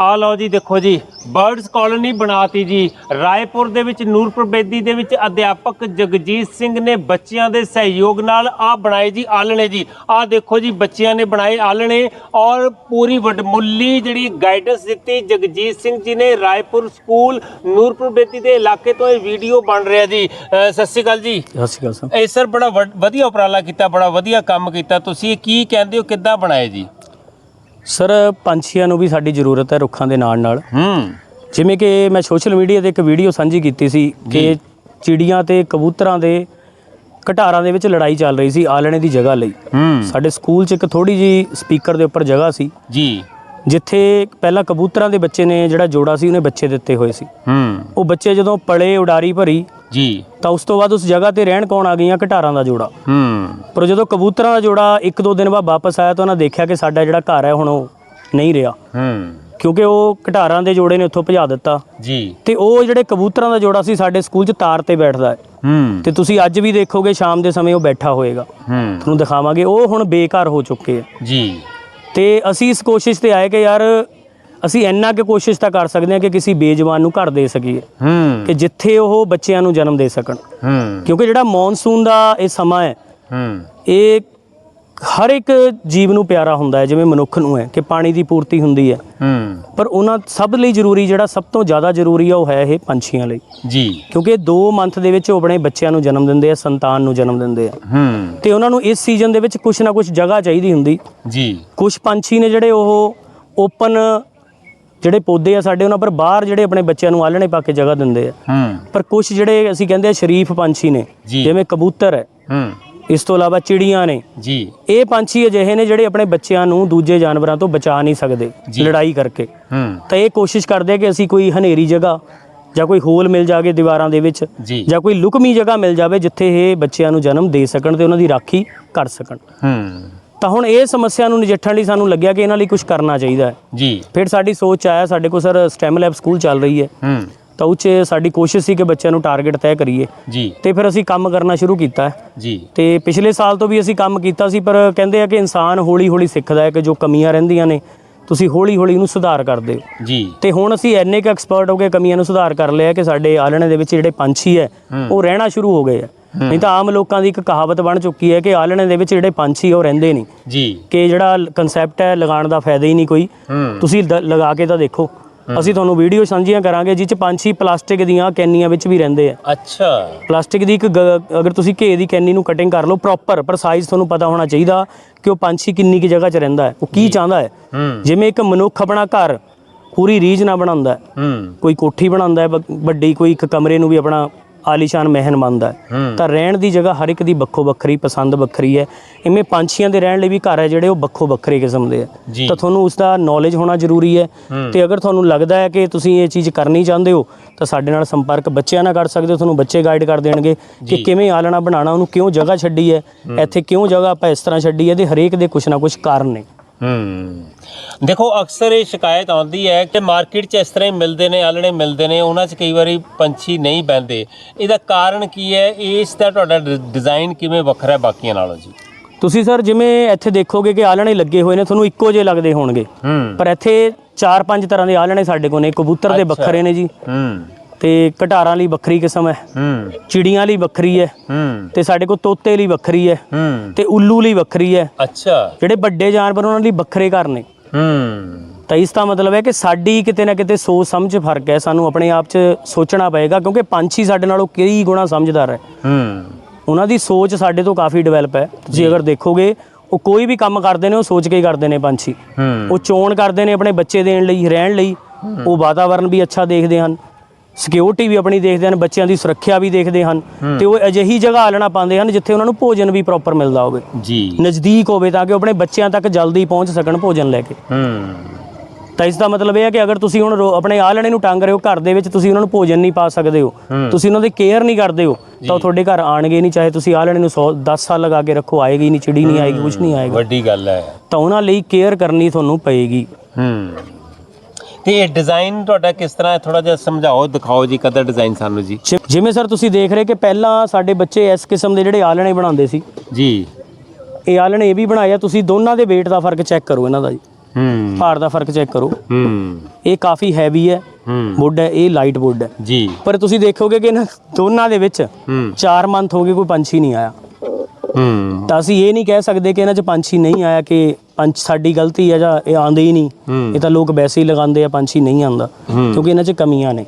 ਆ ਲਓ ਜੀ ਦੇਖੋ ਜੀ ਬਰਡਸ ਕਾਲੋਨੀ ਬਣਾਤੀ ਜੀ। ਰਾਏਪੁਰ ਦੇ ਵਿੱਚ ਨੂਰਪੁਰ ਬੇਦੀ ਦੇ ਵਿੱਚ ਅਧਿਆਪਕ ਜਗਜੀਤ ਸਿੰਘ ਨੇ ਬੱਚਿਆਂ ਦੇ ਸਹਿਯੋਗ ਨਾਲ ਆ ਬਣਾਏ ਜੀ ਆਲਣੇ ਜੀ। ਆ ਦੇਖੋ ਜੀ ਬੱਚਿਆਂ ਨੇ ਬਣਾਏ ਆਲਣੇ ਔਰ ਪੂਰੀ ਵਡਮੁੱਲੀ ਜਿਹੜੀ ਗਾਈਡੈਂਸ ਦਿੱਤੀ ਜਗਜੀਤ ਸਿੰਘ ਜੀ ਨੇ ਰਾਏਪੁਰ ਸਕੂਲ ਨੂਰਪੁਰ ਬੇਦੀ ਦੇ ਇਲਾਕੇ ਤੋਂ ਇਹ ਵੀਡੀਓ ਬਣ ਰਿਹਾ ਜੀ। ਸਤਿ ਸ਼੍ਰੀ ਅਕਾਲ ਜੀ। ਸਤਿ ਸ਼੍ਰੀ ਅਕਾਲ ਸਰ। ਇਹ ਸਰ ਬੜਾ ਵਧੀਆ ਉਪਰਾਲਾ ਕੀਤਾ ਬੜਾ ਵਧੀਆ ਕੰਮ ਕੀਤਾ। ਤੁਸੀਂ ਕੀ ਕਹਿੰਦੇ ਹੋ ਕਿੱਦਾਂ ਬਣਾਏ ਜੀ? ਸਰ ਪੰਛੀਆਂ ਨੂੰ ਵੀ ਸਾਡੀ ਜ਼ਰੂਰਤ ਹੈ ਰੁੱਖਾਂ ਦੇ ਨਾਲ ਨਾਲ। ਹੂੰ। ਜਿਵੇਂ ਕਿ ਮੈਂ ਸੋਸ਼ਲ ਮੀਡੀਆ ਤੇ ਇੱਕ ਵੀਡੀਓ ਸਾਂਝੀ ਕੀਤੀ ਸੀ ਕਿ ਚਿੜੀਆਂ ਤੇ ਕਬੂਤਰਾਂ ਦੇ ਘਟਾਰਾਂ ਦੇ ਵਿੱਚ ਲੜਾਈ ਚੱਲ ਰਹੀ ਸੀ ਆਲਣੇ ਦੀ ਜਗ੍ਹਾ ਲਈ। ਹੂੰ। ਸਾਡੇ ਸਕੂਲ 'ਚ ਇੱਕ ਥੋੜੀ ਜੀ ਸਪੀਕਰ ਦੇ ਉੱਪਰ ਜਗ੍ਹਾ ਸੀ। ਜੀ। ਜਿੱਥੇ ਪਹਿਲਾਂ ਕਬੂਤਰਾਂ ਦੇ ਬੱਚੇ ਨੇ ਜਿਹੜਾ ਜੋੜਾ ਸੀ ਉਹਨੇ ਬੱਚੇ ਦਿੱਤੇ ਹੋਏ ਸੀ। ਹੂੰ। ਉਹ ਬੱਚੇ ਜਦੋਂ ਪਲੇ ਉਡਾਰੀ ਭਰੀ ਜੀ। ਤਾਂ ਉਸ ਤੋਂ ਬਾਅਦ ਉਸ ਜਗ੍ਹਾ ਤੇ ਰਹਿਣ ਕੌਣ ਆ ਗਈਆਂ? ਘਟਾਰਾਂ ਦਾ ਜੋੜਾ। ਹੂੰ। ਪਰ ਜਦੋਂ ਕਬੂਤਰਾਂ ਦਾ ਜੋੜਾ ਇੱਕ ਦੋ ਦਿਨ ਬਾਅਦ ਵਾਪਸ ਆਇਆ ਤਾਂ ਉਹਨਾਂ ਦੇਖਿਆ ਕਿ ਸਾਡਾ ਜਿਹੜਾ ਘਰ ਹੈ ਹੁਣ ਉਹ ਨਹੀਂ ਰਿਹਾ। ਹੂੰ। ਕਿਉਂਕਿ ਉਹ ਘਟਾਰਾਂ ਦੇ ਜੋੜੇ ਨੇ ਉੱਥੋਂ ਭਜਾ ਦਿੱਤਾ। ਜੀ। ਤੇ ਉਹ ਜਿਹੜੇ ਕਬੂਤਰਾਂ ਦਾ ਜੋੜਾ ਸੀ ਸਾਡੇ ਸਕੂਲ 'ਚ ਤਾਰ ਤੇ ਬੈਠਦਾ ਹੈ। ਹੂੰ। ਤੇ ਤੁਸੀਂ ਅੱਜ ਵੀ ਦੇਖੋਗੇ ਸ਼ਾਮ ਦੇ ਸਮੇਂ ਉਹ ਬੈਠਾ ਹੋਏਗਾ। ਹੂੰ। ਤੁਹਾਨੂੰ ਦਿਖਾਵਾਂਗੇ ਉਹ ਹੁਣ ਬੇਕਾਰ ਹੋ ਚੁੱਕੇ ਆ ਜੀ। ਤੇ ਅਸੀਂ ਇਸ ਕੋਸ਼ਿਸ਼ ਤੇ ਆਏ ਕਿ ਯਾਰ ਅਸੀਂ ਇੰਨਾ ਕਿ ਕੋਸ਼ਿਸ਼ ਤਾਂ ਕਰ ਸਕਦੇ ਹਾਂ ਕਿ ਕਿਸੇ ਬੇਜਵਾਨ ਨੂੰ ਘਰ ਦੇ ਸਕੀਏ। ਹੂੰ। ਕਿ ਜਿੱਥੇ ਉਹ ਬੱਚਿਆਂ ਨੂੰ ਜਨਮ ਦੇ ਸਕਣ। ਹੂੰ। ਕਿਉਂਕਿ ਜਿਹੜਾ ਮੌਨਸੂਨ ਦਾ ਇਹ ਸਮਾਂ ਹੈ ਹੂੰ। ਇਹ ਹਰ ਇੱਕ ਜੀਵ ਨੂੰ ਪਿਆਰਾ ਹੁੰਦਾ ਹੈ ਜਿਵੇਂ ਮਨੁੱਖ ਨੂੰ ਹੈ ਕਿ ਪਾਣੀ ਦੀ ਪੂਰਤੀ ਹੁੰਦੀ ਹੈ। ਹੂੰ। ਪਰ ਉਹਨਾਂ ਸਭ ਲਈ ਜ਼ਰੂਰੀ ਜਿਹੜਾ ਸਭ ਤੋਂ ਜ਼ਿਆਦਾ ਜ਼ਰੂਰੀ ਹੈ ਉਹ ਹੈ ਇਹ ਪੰਛੀਆਂ ਲਈ। ਜੀ। ਕਿਉਂਕਿ ਇਹ 2 ਮੰਥ ਦੇ ਵਿੱਚ ਉਹ ਆਪਣੇ ਬੱਚਿਆਂ ਨੂੰ ਜਨਮ ਦਿੰਦੇ ਆ ਸੰਤਾਨ ਨੂੰ ਜਨਮ ਦਿੰਦੇ ਆ। ਹੂੰ। ਤੇ ਉਹਨਾਂ ਨੂੰ ਇਸ ਸੀਜ਼ਨ ਦੇ ਵਿੱਚ ਕੁਝ ਨਾ ਕੁਝ ਜਗ੍ਹਾ ਚਾਹੀਦੀ ਹੁੰਦੀ। ਜੀ। ਕੁਝ ਪੰਛੀ ਨੇ ਜਿਹੜੇ ਉਹ ਓਪਨ ਜਿਹੜੇ ਪੌਦੇ ਆ ਸਾਡੇ ਉਹਨਾਂ ਪਰ ਬਾਹਰ ਜਿਹੜੇ ਆਪਣੇ ਬੱਚਿਆਂ ਨੂੰ ਆਲਣੇ ਪਾ ਕੇ ਜਗ੍ਹਾ ਦਿੰਦੇ ਆ। ਹੂੰ। ਪਰ ਕੁਝ ਜਿਹੜੇ ਅਸੀਂ ਕਹਿੰਦੇ ਆ ਸ਼ਰੀਫ ਪੰਛੀ ਨੇ ਜੀ। ਜਿਵੇਂ ਕਬੂਤਰ ਹੈ। ਹੂੰ। ਇਸ ਤੋਂ ਇਲਾਵਾ ਚਿੜੀਆਂ ਨੇ। ਜੀ। ਇਹ ਪੰਛੀ ਅਜਿਹੇ ਨੇ ਜਿਹੜੇ ਆਪਣੇ ਬੱਚਿਆਂ ਨੂੰ ਦੂਜੇ ਜਾਨਵਰਾਂ ਤੋਂ ਬਚਾ ਨਹੀਂ ਸਕਦੇ ਜੀ। ਲੜਾਈ ਕਰਕੇ। ਹੂੰ। ਤਾਂ ਇਹ ਕੋਸ਼ਿਸ਼ ਕਰਦੇ ਆ ਕਿ ਅਸੀਂ ਕੋਈ ਹਨੇਰੀ ਜਗ੍ਹਾ ਜਾਂ ਕੋਈ ਹੋਲ ਮਿਲ ਜਾਗੇ ਦੀਵਾਰਾਂ ਦੇ ਵਿੱਚ ਜੀ। ਜਾਂ ਕੋਈ ਲੁਕਮੀ ਜਗ੍ਹਾ ਮਿਲ ਜਾਵੇ ਜਿੱਥੇ ਇਹ ਬੱਚਿਆਂ ਨੂੰ ਜਨਮ ਦੇ ਸਕਣ ਤੇ ਉਹਨਾਂ ਦੀ ਰਾਖੀ ਕਰ ਸਕਣ। ਹੂੰ। ਤਾਂ ਹੁਣ ਇਹ ਸਮੱਸਿਆ ਨੂੰ ਨਜਿੱਠਣ ਲਈ ਸਾਨੂੰ ਲੱਗਿਆ ਕਿ ਇਹਨਾਂ ਲਈ ਕੁਝ ਕਰਨਾ ਚਾਹੀਦਾ ਹੈ। ਜੀ। ਫਿਰ ਸਾਡੀ ਸੋਚ ਆਇਆ ਸਾਡੇ ਕੋਲ ਸਰ ਸਟੈਮ ਲੈਬ ਸਕੂਲ ਚੱਲ ਰਹੀ ਹੈ। ਹੂੰ। ਤਾਂ ਉਹ 'ਚ ਸਾਡੀ ਕੋਸ਼ਿਸ਼ ਸੀ ਕਿ ਬੱਚਿਆਂ ਨੂੰ ਟਾਰਗੇਟ ਤੈਅ ਕਰੀਏ। ਜੀ। ਤੇ ਫਿਰ ਅਸੀਂ ਕੰਮ ਕਰਨਾ ਸ਼ੁਰੂ ਕੀਤਾ ਜੀ। ਤੇ ਪਿਛਲੇ ਸਾਲ ਤੋਂ ਵੀ ਅਸੀਂ ਕੰਮ ਕੀਤਾ ਸੀ ਪਰ ਕਹਿੰਦੇ ਆ ਕਿ ਇਨਸਾਨ ਹੌਲੀ-ਹੌਲੀ ਸਿੱਖਦਾ ਹੈ ਕਿ ਜੋ ਕਮੀਆਂ ਰਹਿੰਦੀਆਂ ਨੇ ਤੁਸੀਂ ਹੌਲੀ-ਹੌਲੀ ਇਹਨੂੰ ਸੁਧਾਰ ਕਰਦੇ ਹੋ। ਜੀ। ਤੇ ਹੁਣ ਅਸੀਂ ਇੰਨੇ ਕੁ ਐਕਸਪਰਟ ਹੋ ਗਏ ਕਮੀਆਂ ਨੂੰ ਸੁਧਾਰ ਕਰ ਲਿਆ ਕਿ ਸਾਡੇ ਆਲਣੇ ਦੇ ਵਿੱਚ ਜਿਹੜੇ ਪੰਛੀ ਹੈ। ਉਹ ਰਹਿਣਾ ਸ਼ੁਰੂ ਹੋ ਗਏ ਆ। ਨਹੀਂ ਤਾਂ ਆਮ ਲੋਕਾਂ ਦੀ ਇੱਕ ਕਹਾਵਤ ਬਣ ਚੁੱਕੀ ਹੈ ਕਿ ਆਲਣੇ ਦੇ ਵਿੱਚ ਜਿਹੜੇ ਪੰਛੀ ਉਹ ਰਹਿੰਦੇ ਨਹੀਂ। ਜੀ। ਕਿ ਜਿਹੜਾ ਕਨਸੈਪਟ ਹੈ ਲਗਾਉਣ ਦਾ ਫਾਇਦਾ ਹੀ ਨਹੀਂ ਕੋਈ। ਤੁਸੀਂ ਲਗਾ ਕੇ ਤਾਂ ਦੇਖੋ। ਅਸੀਂ ਤੁਹਾਨੂੰ ਵੀਡੀਓ ਸਾਂਝੀਆਂ ਕਰਾਂਗੇ ਜਿਹ ਚ ਪੰਛੀ ਪਲਾਸਟਿਕ ਦੀਆਂ ਕੈਨੀਆਂ ਵਿੱਚ ਵੀ ਰਹਿੰਦੇ ਆ। ਅੱਛਾ। ਪਲਾਸਟਿਕ ਦੀ ਇੱਕ ਅਗਰ ਤੁਸੀਂ ਘੇ ਦੀ ਕੈਨੀ ਨੂੰ ਕਟਿੰਗ ਕਰ ਲਓ ਪ੍ਰੋਪਰ ਪਰ ਸਾਈਜ਼ ਤੁਹਾਨੂੰ ਪਤਾ ਹੋਣਾ ਚਾਹੀਦਾ ਕਿ ਉਹ ਪੰਛੀ ਕਿੰਨੀ ਕੀ ਜਗ੍ਹਾ 'ਚ ਰਹਿੰਦਾ ਹੈ। ਉਹ ਕੀ ਚਾਹੁੰਦਾ ਹੈ? ਜਿਵੇਂ ਇੱਕ ਮਨੁੱਖ ਆਪਣਾ ਘਰ ਪੂਰੀ ਰੀਝ ਨਾਲ ਬਣਾਉਂਦਾ ਹੈ। ਕੋਈ ਕੋਠੀ ਬਣਾਉਂਦਾ ਹੈ ਵੱਡੀ ਕੋਈ ਇੱਕ ਕਮਰੇ ਨੂੰ ਵੀ ਆਪਣਾ ਆਲੀਸ਼ਾਨ ਮਹਿਨ ਮੰਨਦਾ ਤਾਂ ਰਹਿਣ ਦੀ ਜਗ੍ਹਾ ਹਰ ਇੱਕ ਦੀ ਵੱਖੋ ਵੱਖਰੀ ਪਸੰਦ ਵੱਖਰੀ ਹੈ। ਇਵੇਂ ਪੰਛੀਆਂ ਦੇ ਰਹਿਣ ਲਈ ਵੀ ਘਰ ਹੈ ਜਿਹੜੇ ਉਹ ਵੱਖੋ ਵੱਖਰੇ ਕਿਸਮ ਦੇ ਆ ਤਾਂ ਤੁਹਾਨੂੰ ਉਸ ਦਾ ਨੌਲੇਜ ਹੋਣਾ ਜ਼ਰੂਰੀ ਹੈ। ਤੇ ਅਗਰ ਤੁਹਾਨੂੰ ਲੱਗਦਾ ਹੈ ਕਿ ਤੁਸੀਂ ਇਹ ਚੀਜ਼ ਕਰਨੀ ਚਾਹੁੰਦੇ ਹੋ ਤਾਂ ਸਾਡੇ ਨਾਲ ਸੰਪਰਕ ਬੱਚਿਆਂ ਨਾਲ ਕਰ ਸਕਦੇ ਹੋ। ਤੁਹਾਨੂੰ ਬੱਚੇ ਗਾਈਡ ਕਰ ਦੇਣਗੇ ਕਿ ਕਿਵੇਂ ਆਲਣਾ ਬਣਾਉਣਾ ਉਹਨੂੰ ਕਿਉਂ ਜਗ੍ਹਾ ਛੱਡੀ ਹੈ। ਇੱਥੇ ਕਿਉਂ ਜਗ੍ਹਾ ਆਪਾਂ ਇਸ ਤਰ੍ਹਾਂ ਛੱਡੀ ਹੈ ਇਹਦੇ ਹਰੇਕ ਦੇ ਕੁਛ ਨਾ ਕੁਛ ਕਾਰਨ ਨੇ। ਹੂੰ। ਦੇਖੋ ਅਕਸਰ ਇਹ ਸ਼ਿਕਾਇਤ ਆਉਂਦੀ ਹੈ ਕਿ ਮਾਰਕੀਟ 'ਚ ਇਸ ਤਰ੍ਹਾਂ ਹੀ ਮਿਲਦੇ ਨੇ ਆਲਣੇ ਮਿਲਦੇ ਨੇ ਉਹਨਾਂ 'ਚ ਕਈ ਵਾਰੀ ਪੰਛੀ ਨਹੀਂ ਬਹਿੰਦੇ। ਇਹਦਾ ਕਾਰਨ ਕੀ ਹੈ? ਇਸ ਦਾ ਤੁਹਾਡਾ ਡਿਜ਼ਾਈਨ ਕਿਵੇਂ ਵੱਖਰਾ ਹੈ ਬਾਕੀਆਂ ਨਾਲੋਂ ਜੀ? ਤੁਸੀਂ ਸਰ ਜਿਵੇਂ ਇੱਥੇ ਦੇਖੋਗੇ ਕਿ ਆਲਣੇ ਲੱਗੇ ਹੋਏ ਨੇ ਤੁਹਾਨੂੰ ਇੱਕੋ ਜਿਹੇ ਲੱਗਦੇ ਹੋਣਗੇ। ਹੂੰ। ਪਰ ਇੱਥੇ ਚਾਰ ਪੰਜ ਤਰ੍ਹਾਂ ਦੇ ਆਲਣੇ ਸਾਡੇ ਕੋਲ ਨੇ ਕਬੂਤਰ ਦੇ। ਵੱਖਰੇ ਨੇ ਜੀ। ਹੂੰ। ਤੇ ਘਟਾਰਾਂ ਲਈ ਵੱਖਰੀ ਕਿਸਮ ਹੈ। ਹੂੰ। ਚਿੜੀਆਂ ਲਈ ਵੱਖਰੀ ਹੈ। ਹੂੰ। ਤੇ ਸਾਡੇ ਕੋਲ ਤੋਤੇ ਲਈ ਵੱਖਰੀ ਹੈ। ਹੂੰ। ਤੇ ਉੱਲੂ ਲਈ ਵੱਖਰੀ ਹੈ। ਅੱਛਾ। ਜਿਹੜੇ ਵੱਡੇ ਜਾਨਵਰ ਉਹਨਾਂ ਲਈ ਵੱਖਰੇ ਘਰ ਨੇ। ਹੂੰ। ਤਾਂ ਇਸ ਦਾ ਮਤਲਬ ਹੈ ਕਿ ਸਾਡੀ ਕਿਤੇ ਨਾ ਕਿਤੇ ਸੋਚ ਸਮਝ ਫ਼ਰਕ ਹੈ। ਸਾਨੂੰ ਆਪਣੇ ਆਪ 'ਚ ਸੋਚਣਾ ਪਏਗਾ ਕਿਉਂਕਿ ਪੰਛੀ ਸਾਡੇ ਨਾਲੋਂ ਕਈ ਗੁਣਾ ਸਮਝਦਾਰ ਹੈ। ਹੂੰ। ਉਹਨਾਂ ਦੀ ਸੋਚ ਸਾਡੇ ਤੋਂ ਕਾਫੀ ਡਿਵੈਲਪ ਹੈ। ਤੁਸੀਂ ਅਗਰ ਦੇਖੋਗੇ ਉਹ ਕੋਈ ਵੀ ਕੰਮ ਕਰਦੇ ਨੇ ਉਹ ਸੋਚ ਕੇ ਹੀ ਕਰਦੇ ਨੇ ਪੰਛੀ। ਹੂੰ। ਉਹ ਚੋਣ ਕਰਦੇ ਨੇ ਆਪਣੇ ਬੱਚੇ ਦੇਣ ਲਈ ਰਹਿਣ ਲਈ। ਉਹ ਵਾਤਾਵਰਣ ਵੀ ਅੱਛਾ ਦੇਖਦੇ ਹਨ। ਸਿਕਿਉਰਿਟੀ ਵੀ ਆਪਣੀ ਦੇਖਦੇ ਹਨ ਬੱਚਿਆਂ ਦੀ ਸੁਰੱਖਿਆ ਵੀ ਦੇਖਦੇ ਹਨ ਤੇ ਉਹ ਅਜਿਹੀ ਜਗ੍ਹਾ ਆਲਣਾ ਪਾਉਂਦੇ ਹਨ ਜਿੱਥੇ ਉਹਨਾਂ ਨੂੰ ਭੋਜਨ ਵੀ ਪ੍ਰੋਪਰ ਮਿਲਦਾ ਹੋਵੇ। ਜੀ। ਨਜ਼ਦੀਕ ਹੋਵੇ ਤਾਂ ਕਿ ਉਹ ਆਪਣੇ ਬੱਚਿਆਂ ਤੱਕ ਜਲਦੀ ਪਹੁੰਚ ਸਕਣ ਭੋਜਨ ਲੈ ਕੇ। ਹੂੰ। ਤਾਂ ਇਸ ਦਾ ਮਤਲਬ ਇਹ ਹੈ ਕਿ ਅਗਰ ਤੁਸੀਂ ਹੁਣ ਆਪਣੇ ਆਲਣੇ ਨੂੰ ਟੰਗ ਰਹੇ ਹੋ ਘਰ ਦੇ ਵਿੱਚ ਤੁਸੀਂ ਉਹਨਾਂ ਨੂੰ ਭੋਜਨ ਨਹੀਂ ਪਾ ਸਕਦੇ ਹੋ। ਤੁਸੀਂ ਉਹਨਾਂ ਦੀ ਕੇਅਰ ਨਹੀਂ ਕਰਦੇ ਹੋ ਤਾਂ ਉਹ ਤੁਹਾਡੇ ਘਰ ਆਣਗੇ ਨਹੀਂ ਚਾਹੇ ਤੁਸੀਂ ਆਲਣੇ ਨੂੰ 100 10 ਸਾਲ ਲਗਾ ਕੇ ਰੱਖੋ ਆਏਗੀ ਨਹੀਂ ਚਿੜੀ ਨਹੀਂ ਆਏਗੀ ਕੁਝ ਨਹੀਂ ਆਏਗਾ। ਵੱਡੀ ਗੱਲ ਹੈ। ਤਾਂ ਉਹਨਾਂ ਲਈ ਕੇਅਰ ਕਰਨੀ ਤੁਹਾਨੂੰ ਪਏਗੀ। ਹੂੰ। ਤੇ ਇਹ ਡਿਜ਼ਾਈਨ ਤੁਹਾਡਾ ਕਿਸ ਤਰ੍ਹਾਂ ਹੈ? ਥੋੜਾ ਜਿਹਾ ਸਮਝਾਓ ਦਿਖਾਓ ਜੀ ਕਦਾ ਡਿਜ਼ਾਈਨ ਸਾਨੂੰ ਜੀ। ਜਿ- ਜਿਵੇਂ ਸਰ ਤੁਸੀਂ ਦੇਖ ਰਹੇ ਕਿ ਪਹਿਲਾਂ ਸਾਡੇ ਬੱਚੇ ਇਸ ਕਿਸਮ ਦੇ ਜਿਹੜੇ ਆਲਣੇ ਬਣਾਉਂਦੇ ਸੀ। ਜੀ। ਇਹ ਆਲਣੇ ਇਹ ਵੀ ਬਣਾਏ ਆ ਤੁਸੀਂ ਦੋਨਾਂ ਦੇ weight ਦਾ ਫ਼ਰਕ ਚੈੱਕ ਕਰੋ ਇਹਨਾਂ ਦਾ ਜੀ। ਹੂੰ। ਭਾਰ ਦਾ ਫ਼ਰਕ ਚੈੱਕ ਕਰੋ। ਹੂੰ। ਇਹ ਕਾਫੀ ਹੈਵੀ ਹੈ। ਹੂੰ। ਵੁੱਡ ਹੈ ਇਹ ਲਾਈਟ ਵੁੱਡ ਹੈ। ਜੀ। ਪਰ ਤੁਸੀਂ ਦੇਖੋਗੇ ਕਿ ਇਹਨਾਂ ਦੋਨਾਂ ਦੇ ਵਿੱਚ ਹੂੰ। 4 ਮੰਥ ਹੋ ਗਏ ਕੋਈ ਪੰਛੀ ਨਹੀਂ ਆਇਆ। ਹੂੰ। ਤਾਂ ਅਸੀਂ ਇਹ ਨਹੀਂ ਕਹਿ ਸਕਦੇ ਕਿ ਇਹਨਾਂ 'ਚ ਪੰਛੀ ਨਹੀਂ ਆਇਆ ਕਿ ਪੰਛ ਸਾਡੀ ਗਲਤੀ ਹੈ ਜਾਂ ਇਹ ਆਉਂਦੇ ਹੀ ਨਹੀਂ ਇਹ ਤਾਂ ਲੋਕ ਵੈਸੇ ਹੀ ਲਗਾਉਂਦੇ ਆ ਪੰਛੀ ਨਹੀਂ ਆਉਂਦਾ। ਕਿਉਂਕਿ ਇਹਨਾਂ 'ਚ ਕਮੀਆਂ ਨੇ।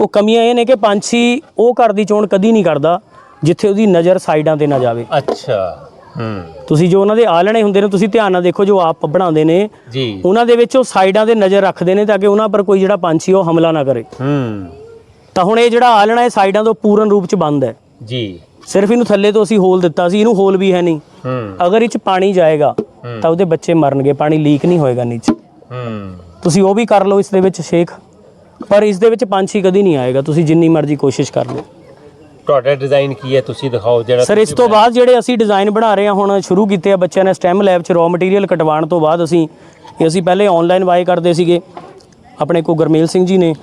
ਉਹ ਕਮੀਆਂ ਇਹ ਨੇ ਕਿ ਪੰਛੀ ਉਹ ਘਰ ਦੀ ਚੋਣ ਕਦੀ ਨਹੀਂ ਕਰਦਾ ਜਿੱਥੇ ਉਹਦੀ ਨਜ਼ਰ ਸਾਈਡਾਂ ਤੇ ਨਾ ਜਾਵੇ। ਅੱਛਾ ਹੂੰ। ਤੁਸੀਂ ਜੋ ਉਹਨਾਂ ਦੇ ਆਲਣੇ ਹੁੰਦੇ ਨੇ ਤੁਸੀਂ ਧਿਆਨ ਨਾਲ ਦੇਖੋ ਜੋ ਆਪ ਬਣਾਉਂਦੇ ਨੇ ਜੀ। ਉਹਨਾਂ ਦੇ ਵਿੱਚ ਉਹ ਸਾਈਡਾਂ ਤੇ ਨਜ਼ਰ ਰੱਖਦੇ ਨੇ ਤਾਂ ਕਿ ਉਹਨਾਂ ਪਰ ਕੋਈ ਜਿਹੜਾ ਪੰਛੀ ਉਹ ਹਮਲਾ ਨਾ ਕਰੇ। ਹੂੰ। ਤਾਂ ਹੁਣ ਇਹ ਜਿਹੜਾ ਆਲਣਾ ਇਹ ਸਾਈਡਾਂ ਤੋਂ ਪੂਰਨ ਰੂਪ ਚ ਬੰਦ ਹੈ। ਜੀ। ਸਿਰਫ ਇਹਨੂੰ ਥੱਲੇ ਤੋਂ ਅਸੀਂ ਹੋਲ ਦਿੱਤਾ ਸੀ ਇਹਨੂੰ ਹੋਲ ਵੀ ਹੈ ਨਹੀਂ। ਹੂੰ। ਅਗਰ ਇਹ ਚ ਪਾਣੀ ਜਾਏਗਾ ਤਾਂ ਉਹਦੇ ਬੱਚੇ ਮਰਨਗੇ ਪਾਣੀ ਲੀਕ ਨਹੀਂ ਹੋਏਗਾ ਨੀਚੇ। ਹੂੰ। ਤੁਸੀਂ ਉਹ ਵੀ ਕਰ ਲਓ ਇਸ ਦੇ ਵਿੱਚ ਸ਼ੇਖ। ਪਰ ਇਸ ਦੇ ਵਿੱਚ ਪੰਛੀ ਕਦੀ ਨਹੀਂ ਆਏਗਾ ਤੁਸੀਂ ਜਿੰਨੀ ਮਰਜ਼ੀ ਕੋਸ਼ਿਸ਼ ਕਰ ਲਓ। ਤੁਹਾਡਾ ਡਿਜ਼ਾਈਨ ਕੀ ਹੈ? ਤੁਸੀਂ ਦਿਖਾਓ ਜਿਹੜਾ ਸਰ ਇਸ ਤੋਂ ਬਾਅਦ ਜਿਹੜੇ ਅਸੀਂ ਡਿਜ਼ਾਈਨ ਬਣਾ ਰਹੇ ਹਾਂ ਹੁਣ ਸ਼ੁਰੂ ਕੀਤੇ ਆ ਬੱਚਿਆਂ ਨੇ ਸਟੈਮ ਲੈਬ 'ਚ ਰॉ ਮਟੀਰੀਅਲ ਕਟਵਾਉਣ ਤੋਂ ਬਾਅਦ ਅਸੀਂ ਅਸੀਂ ਪਹਿਲੇ ਆਨਲਾਈਨ ਬਾਏ ਕਰਦੇ ਸੀਗੇ। ਆਪਣੇ ਕੋ ਗੁਰਮੇਲ ਸਿੰਘ ਜੀ ਨੇ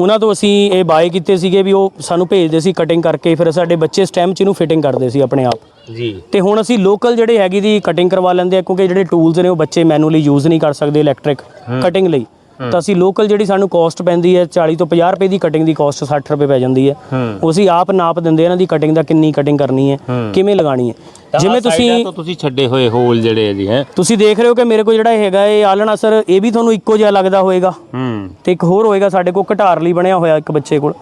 ਉਹਨਾਂ ਤੋਂ ਅਸੀਂ ਇਹ ਬਾਏ ਕੀਤੇ ਸੀਗੇ ਵੀ ਉਹ ਸਾਨੂੰ ਭੇਜਦੇ ਸੀ ਕਟਿੰਗ ਕਰਕੇ ਫਿਰ ਸਾਡੇ ਬੱਚੇ ਸਟੈਮ 'ਚ ਇਹਨੂੰ ਫਿਟਿੰਗ ਕਰਦੇ ਸੀ ਆਪਣੇ ਆਪ। ਜੀ। ਤੇ ਹੁਣ ਅਸੀਂ ਲੋਕਲ ਜਿਹੜੇ ਹੈਗੀ ਦੀ ਕਟਿੰਗ ਕਰਵਾ ਲੈਂਦੇ ਆ ਕਿਉਂਕਿ ਜਿਹੜੇ ਟੂਲਸ ਨੇ ਉਹ ਬੱਚੇ ਮੈਨੂਅਲੀ ਯੂਜ਼ ਨਹੀਂ ਕਰ ਸਕਦੇ ਇਲੈਕਟ੍ਰਿਕ ਕਟਿੰਗ ਲਈ। ਤਾਂ ਅਸੀਂ ਲੋਕਲ ਜਿਹੜੀ ਸਾਨੂੰ ਕਾਸਟ ਪੈਂਦੀ ਹੈ 40 ਤੋਂ 50 ਰੁਪਏ ਦੀ ਕਟਿੰਗ ਦੀ ਕਾਸਟ 60 ਰੁਪਏ ਪੈ ਜਾਂਦੀ ਹੈ। ਉਹ ਅਸੀਂ ਆਪ ਨਾਪ ਦਿੰਦੇ ਇਹਨਾਂ ਦੀ ਕਟਿੰਗ ਦਾ ਕਿੰਨੀ ਕਟਿੰਗ ਕਰਨੀ ਹੈ ਕਿਵੇਂ ਲਗਾਣੀ ਹੈ। ਜਿਵੇਂ ਤੁਸੀਂ ਤੋਂ ਤੁਸੀਂ ਛੱਡੇ ਹੋਏ ਹੋਲ ਜਿਹੜੇ ਆ ਜੀ ਹੈ। ਤੁਸੀਂ ਦੇਖ ਰਹੇ ਹੋ ਕਿ ਮੇਰੇ ਕੋਲ ਜਿਹੜਾ ਹੈਗਾ ਇਹ ਆਲਣਾ ਸਰ ਇਹ ਵੀ ਤੁਹਾਨੂੰ ਇੱਕੋ ਜਿਹਾ ਲੱਗਦਾ ਹੋਏਗਾ ਹੂੰ। ਤੇ ਇੱਕ ਹੋਰ ਹੋਏਗਾ ਸਾਡੇ ਕੋਲ ਘਟਾਰ ਲਈ ਬਣਿਆ ਹੋਇਆ ਇੱਕ ਬੱਚੇ ਕੋਲ।